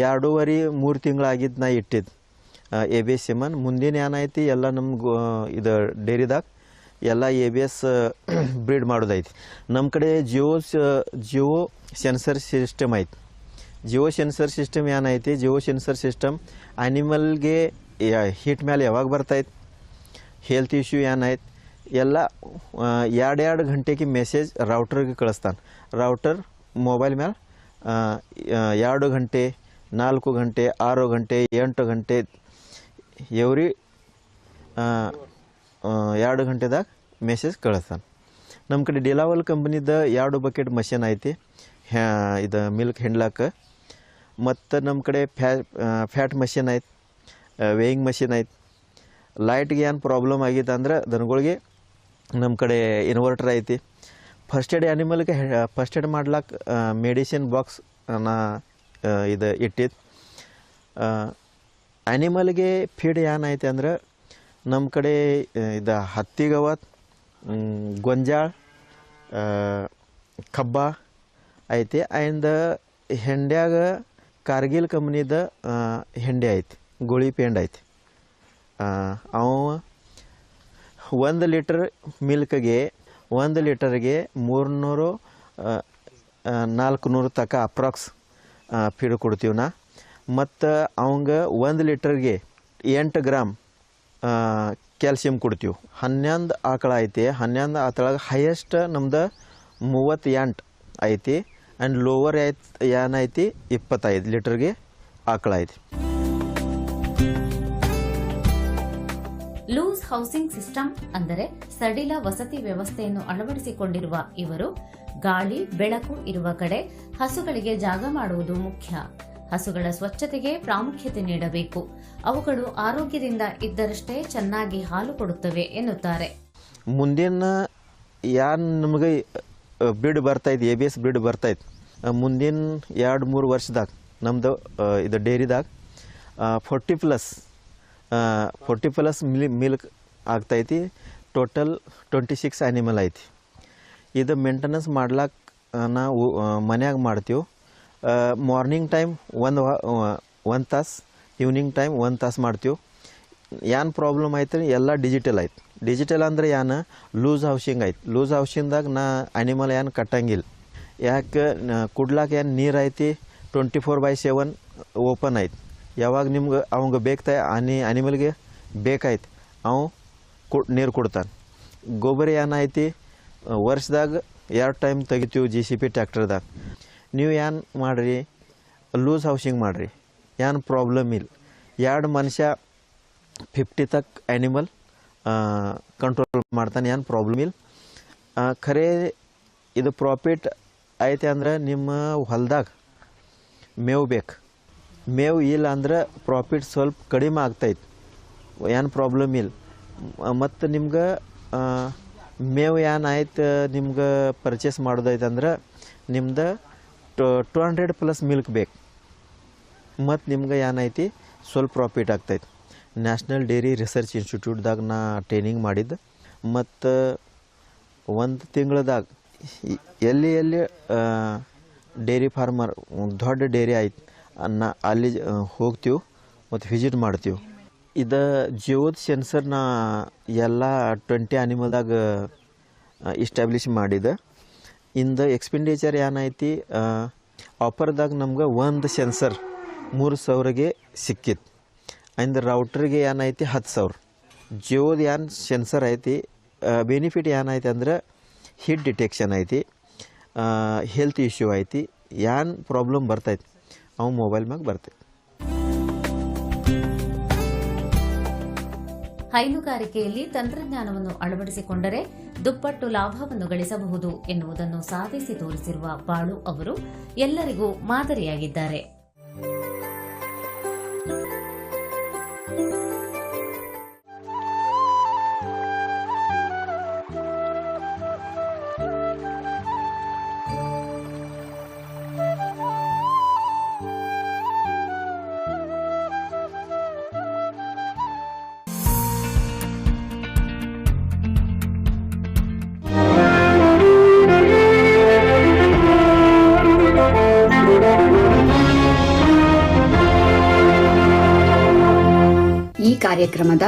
ಎರಡೂವರೆ ಮೂರು ತಿಂಗಳಾಗಿದ್ದು ನಾ ಇಟ್ಟಿದ್ದು ಎ ಬಿ ಸಿಮನ್ ಮುಂದಿನ ಏನೈತಿ ಎಲ್ಲ ನಮ್ಗೆ ಇದು ಡೈರಿದಾಗ. ಎಲ್ಲ ಎ ಬಿ ಎಸ್ ಬ್ರೀಡ್ ಮಾಡೋದೈತಿ. ನಮ್ಮ ಕಡೆ ಜಿಯೋ ಜಿಯೋ ಸೆನ್ಸರ್ ಸಿಸ್ಟಮ್ ಐತಿ. ಜಿಯೋ ಸೆನ್ಸರ್ ಸಿಸ್ಟಮ್ ಏನೈತಿ ಜಿಯೋ ಸೆನ್ಸರ್ ಸಿಸ್ಟಮ್ ಆ್ಯನಿಮಲ್ಗೆ ಹೀಟ್ ಮೇಲೆ ಯಾವಾಗ ಬರ್ತೈತಿ ಹೆಲ್ತ್ ಇಶ್ಯೂ ಏನಾಯ್ತು ಎಲ್ಲ ಎರಡು ಎರಡು ಗಂಟೆಗೆ ಮೆಸೇಜ್ ರೌಟ್ರಿಗೆ ಕಳಿಸ್ತಾನೆ. ರೌಟರ್ ಮೊಬೈಲ್ ಮೇಲೆ ಎರಡು ಗಂಟೆ ನಾಲ್ಕು ಗಂಟೆ ಆರು ಗಂಟೆ ಎಂಟು ಗಂಟೆ ಎವ್ರಿ ಎರಡು ಗಂಟೆದಾಗ ಮೆಸೇಜ್ ಕಳಿಸ್ತಾನೆ. ನಮ್ಮ ಕಡೆ ಡಿಲಾವಲ್ ಕಂಪ್ನಿದ ಎರಡು ಬಕೆಟ್ ಮಷಿನ್ ಐತಿ. ಹ್ಯಾ, ಇದು ಮಿಲ್ಕ್ ಹಿಂಡ್ಲಾಕ ಮತ್ತು ನಮ್ಮ ಕಡೆ ಫ್ಯಾ ಫ್ಯಾಟ್ ಮಷಿನ್ ಐತೆ ವೇಯಿಂಗ್ ಮಷಿನ್ ಐತೆ. ಲೈಟ್ಗೆ ಏನು ಪ್ರಾಬ್ಲಮ್ ಆಗಿದೆ ಅಂದ್ರೆ ದನಗಳಿಗೆ ನಮ್ಮ ಕಡೆ ಇನ್ವರ್ಟರ್ ಐತಿ. ಫಸ್ಟ್ ಏಡ್ ಆ್ಯನಿಮಲ್ಗೆ ಫಸ್ಟ್ ಏಡ್ ಮಾಡ್ಲಾಕ ಮೆಡಿಸಿನ್ ಬಾಕ್ಸ್ ನಾ ಇದು ಇಟ್ಟಿದ್ದು ಆ್ಯನಿಮಲ್ಗೆ ಫೀಡ್ ಏನೈತೆ ಅಂದ್ರೆ ನಮ್ಮ ಕಡೆ ಇದು ಹತ್ತಿಗವತ್ ಗೊಂಜಾಳ ಕಬ್ಬ ಐತಿ. ಆ್ಯಂಡ್ ಹೆಂಡ್ಯಾಗ ಕಾರ್ಗಿಲ್ ಕಂಪ್ನಿದ ಹೆಂಡೆ ಐತಿ, ಗೋಳಿ ಪೇಂಡ್ ಐತಿ. ಅವ ಒಂದು ಲೀಟ್ರ್ ಮಿಲ್ಕ್ಗೆ, ಒಂದು ಲೀಟರ್ಗೆ ಮೂರುನೂರು ನಾಲ್ಕು ನೂರು ತನಕ ಅಪ್ರಾಕ್ಸ್ ಫೀಡ್ ಕೊಡ್ತೀವಿ ನಾ. ಮತ್ತು ಅವಂಗೆ ಒಂದು ಲೀಟರ್ಗೆ ಎಂಟು ಗ್ರಾಮ್ ಕ್ಯಾಲ್ಸಿಯಂ ಕೊಡ್ತೀವಿ. ಹನ್ನೊಂದು ಆಕಳ ಐತಿ. ಹನ್ನೊಂದು ಆಕಳಾಗ ಹೈಯೆಸ್ಟ್ ನಮ್ದು ಮೂವತ್ತು ಎಂಟು ಐತಿ. ಆ್ಯಂಡ್ ಲೋವರ್ ಐತಿ ಏನೈತಿ ಇಪ್ಪತ್ತೈದು ಲೀಟರ್ಗೆ ಆಕಳ ಐತಿ. ಲೂಸ್ ಹೌಸಿಂಗ್ ಸಿಸ್ಟಮ್ ಅಂದರೆ ಸಡಿಲ ವಸತಿ ವ್ಯವಸ್ಥೆಯನ್ನು ಅಳವಡಿಸಿಕೊಂಡಿರುವ ಇವರು ಗಾಳಿ, ಬೆಳಕು ಇರುವ ಕಡೆ ಹಸುಗಳಿಗೆ ಜಾಗ ಮಾಡುವುದು ಮುಖ್ಯ. ಹಸುಗಳ ಸ್ವಚ್ಛತೆಗೆ ಪ್ರಾಮುಖ್ಯತೆ ನೀಡಬೇಕು. ಅವುಗಳು ಆರೋಗ್ಯದಿಂದ ಇದ್ದರಷ್ಟೇ ಚೆನ್ನಾಗಿ ಹಾಲು ಕೊಡುತ್ತವೆ ಎನ್ನುತ್ತಾರೆ. ಮುಂದಿನ ಯಾನ್ ನಮಗೆ ಬ್ರಿಡ್ ಬರ್ತೈತೆ ಎ ಬಿ ಎಸ್ ಬ್ರಿಡ್ ಬರ್ತೈತೆ ಮುಂದಿನ ಎರಡು ಮೂರು ವರ್ಷದಾಗ ನಮ್ಮದು ಇದು ಡೈರಿದಾಗ ಫೋರ್ಟಿ ಪ್ಲಸ್ ಫೋರ್ಟಿ ಪ್ಲಸ್ ಮಿಲ್, ಮಿಲ್ಕ್ ಆಗ್ತೈತಿ. ಟೋಟಲ್ ಟ್ವೆಂಟಿ ಸಿಕ್ಸ್ ಆ್ಯನಿಮಲ್ ಐತಿ. ಇದು ಮೇಂಟೆನೆನ್ಸ್ ಮಾಡ್ಲಾಕ ನಾವು ಮನ್ಯಾಗ ಮಾಡ್ತೀವಿ. ಮಾರ್ನಿಂಗ್ ಟೈಮ್ ಒಂದು ಒಂದು ತಾಸು ಈವ್ನಿಂಗ್ ಟೈಮ್ ಒಂದು ತಾಸು ಮಾಡ್ತೀವಿ. ಏನು ಪ್ರಾಬ್ಲಮ್ ಐತೆ ಎಲ್ಲ ಡಿಜಿಟಲ್ ಆಯ್ತು. ಡಿಜಿಟಲ್ ಅಂದ್ರೆ ಏನು ಲೂಸ್ ಹೌಸಿಂಗ್ ಆಯ್ತು. ಲೂಸ್ ಹೌಸಿಂಗ್ದಾಗ ನಾ ಅನಿಮಲ್ ಏನು ಕಟ್ಟಂಗಿಲ್ಲ ಯಾಕೆ ಕುಡ್ಲಾಕ ಏನು ನೀರು ಐತಿ? Twenty four by seven open ಆಯ್ತು. ಯಾವಾಗ ನಿಮ್ಗೆ, ಅವಂಗೆ ಬೇಕ್ತಾ, ಅನಿ ಅನಿಮಲ್ಗೆ ಬೇಕಾಯ್ತು. ಅವು ಕು ನೀರು ಕೊಡ್ತಾನೆ. ಗೊಬ್ಬರ ಏನೈತಿ ವರ್ಷದಾಗ ಎರಡು ಟೈಮ್ ತೆಗಿತೀವಿ ಜಿ ಸಿ ಪಿ ಟ್ಯಾಕ್ಟರ್ದಾಗ ನೀವು ಏನು ಮಾಡಿರಿ? ಲೂಸ್ ಹೌಸಿಂಗ್ ಮಾಡಿರಿ. ಏನು ಪ್ರಾಬ್ಲಮ್ ಇಲ್ಲ. ಎರಡು ಮನುಷ್ಯ ಫಿಫ್ಟಿ ತಕ್ ಆ್ಯನಿಮಲ್ ಕಂಟ್ರೋಲ್ ಮಾಡ್ತಾನೆ, ಏನು ಪ್ರಾಬ್ಲಮ್ ಇಲ್ಲ. ಖರೆ ಇದು ಪ್ರಾಫಿಟ್ ಐತೆ ಅಂದ್ರೆ ನಿಮ್ಮ ಹೊಲ್ದಾಗ ಮೇವು ಬೇಕು. ಮೇವು ಇಲ್ಲ ಅಂದ್ರೆ ಪ್ರಾಫಿಟ್ ಸ್ವಲ್ಪ ಕಡಿಮೆ ಆಗ್ತೈತೆ. ಏನು ಪ್ರಾಬ್ಲಮ್ ಇಲ್ಲ. ಮತ್ತು ನಿಮ್ಗೆ ಮೇವು ಏನು ಆಯ್ತು, ನಿಮ್ಗೆ ಪರ್ಚೇಸ್ ಮಾಡೋದೈತೆ ಅಂದ್ರೆ ನಿಮ್ದು ಟು ಹಂಡ್ರೆಡ್ ಪ್ಲಸ್ ಮಿಲ್ಕ್ ಬೇಕು. ಮತ್ತು ನಿಮ್ಗೆ ಏನೈತಿ? ಸ್ವಲ್ಪ ಪ್ರಾಫಿಟ್ ಆಗ್ತೈತಿ. ನ್ಯಾಷನಲ್ ಡೈರಿ ರಿಸರ್ಚ್ ಇನ್ಸ್ಟಿಟ್ಯೂಟ್ದಾಗ ನಾ ಟ್ರೈನಿಂಗ್ ಮಾಡಿದ್ದೆ. ಮತ್ತು, ಒಂದು ತಿಂಗಳದಾಗ ಎಲ್ಲಿ ಎಲ್ಲಿ ಡೈರಿ ಫಾರ್ಮರ್ ದೊಡ್ಡ ಡೈರಿ ಆಯ್ತು ಅನ್ನ ಅಲ್ಲಿ ಹೋಗ್ತೀವಿ, ಮತ್ತು ವಿಸಿಟ್ ಮಾಡ್ತೀವಿ. ಇದು ಜಿಯೋದ ಸೆನ್ಸರ್ ನಾ ಎಲ್ಲ ಟ್ವೆಂಟಿ ಆನಿಮಲ್ದಾಗ ಇಸ್ಟಾಬ್ಲಿಷ್ ಮಾಡಿದೆ ಇಂದ ಎಕ್ಸ್ಪೆಂಡಿಚರ್ ಏನೈತಿ? ಆಫರ್ದಾಗ ನಮ್ಗೆ ಒಂದು ಸೆನ್ಸರ್ ಮೂರು ಸಾವಿರಗೆ ಸಿಕ್ಕಿತ್ತು ಅಂದ ರೌಟ್ರಿಗೆ ಏನೈತಿ? ಹತ್ತು ಸಾವಿರ. ಜಿಯೋದು ಏನು ಸೆನ್ಸರ್ ಐತಿ? ಬೆನಿಫಿಟ್ ಏನೈತಿ ಅಂದ್ರೆ ಹಿಟ್ ಡಿಟೆಕ್ಷನ್ ಐತಿ. ಹೆಲ್ತ್ ಇಶ್ಯೂ ಐತಿ. ಏನು ಪ್ರಾಬ್ಲಮ್ ಬರ್ತೈತಿ? ಅವು ಮೊಬೈಲ್ ಮ್ಯಾಗ ಬರ್ತೈತಿ. ಹೈನುಗಾರಿಕೆಯಲ್ಲಿ ತಂತ್ರಜ್ಞಾನವನ್ನು ಅಳವಡಿಸಿಕೊಂಡರೆ ದುಪ್ಪಟ್ಟು ಲಾಭವನ್ನು ಗಳಿಸಬಹುದು ಎನ್ನುವುದನ್ನು ಸಾಧಿಸಿ ತೋರಿಸಿರುವ ಬಾಳು ಅವರು ಎಲ್ಲರಿಗೂ ಮಾದರಿಯಾಗಿದ್ದಾರೆ. ಕಾರ್ಯಕ್ರಮದ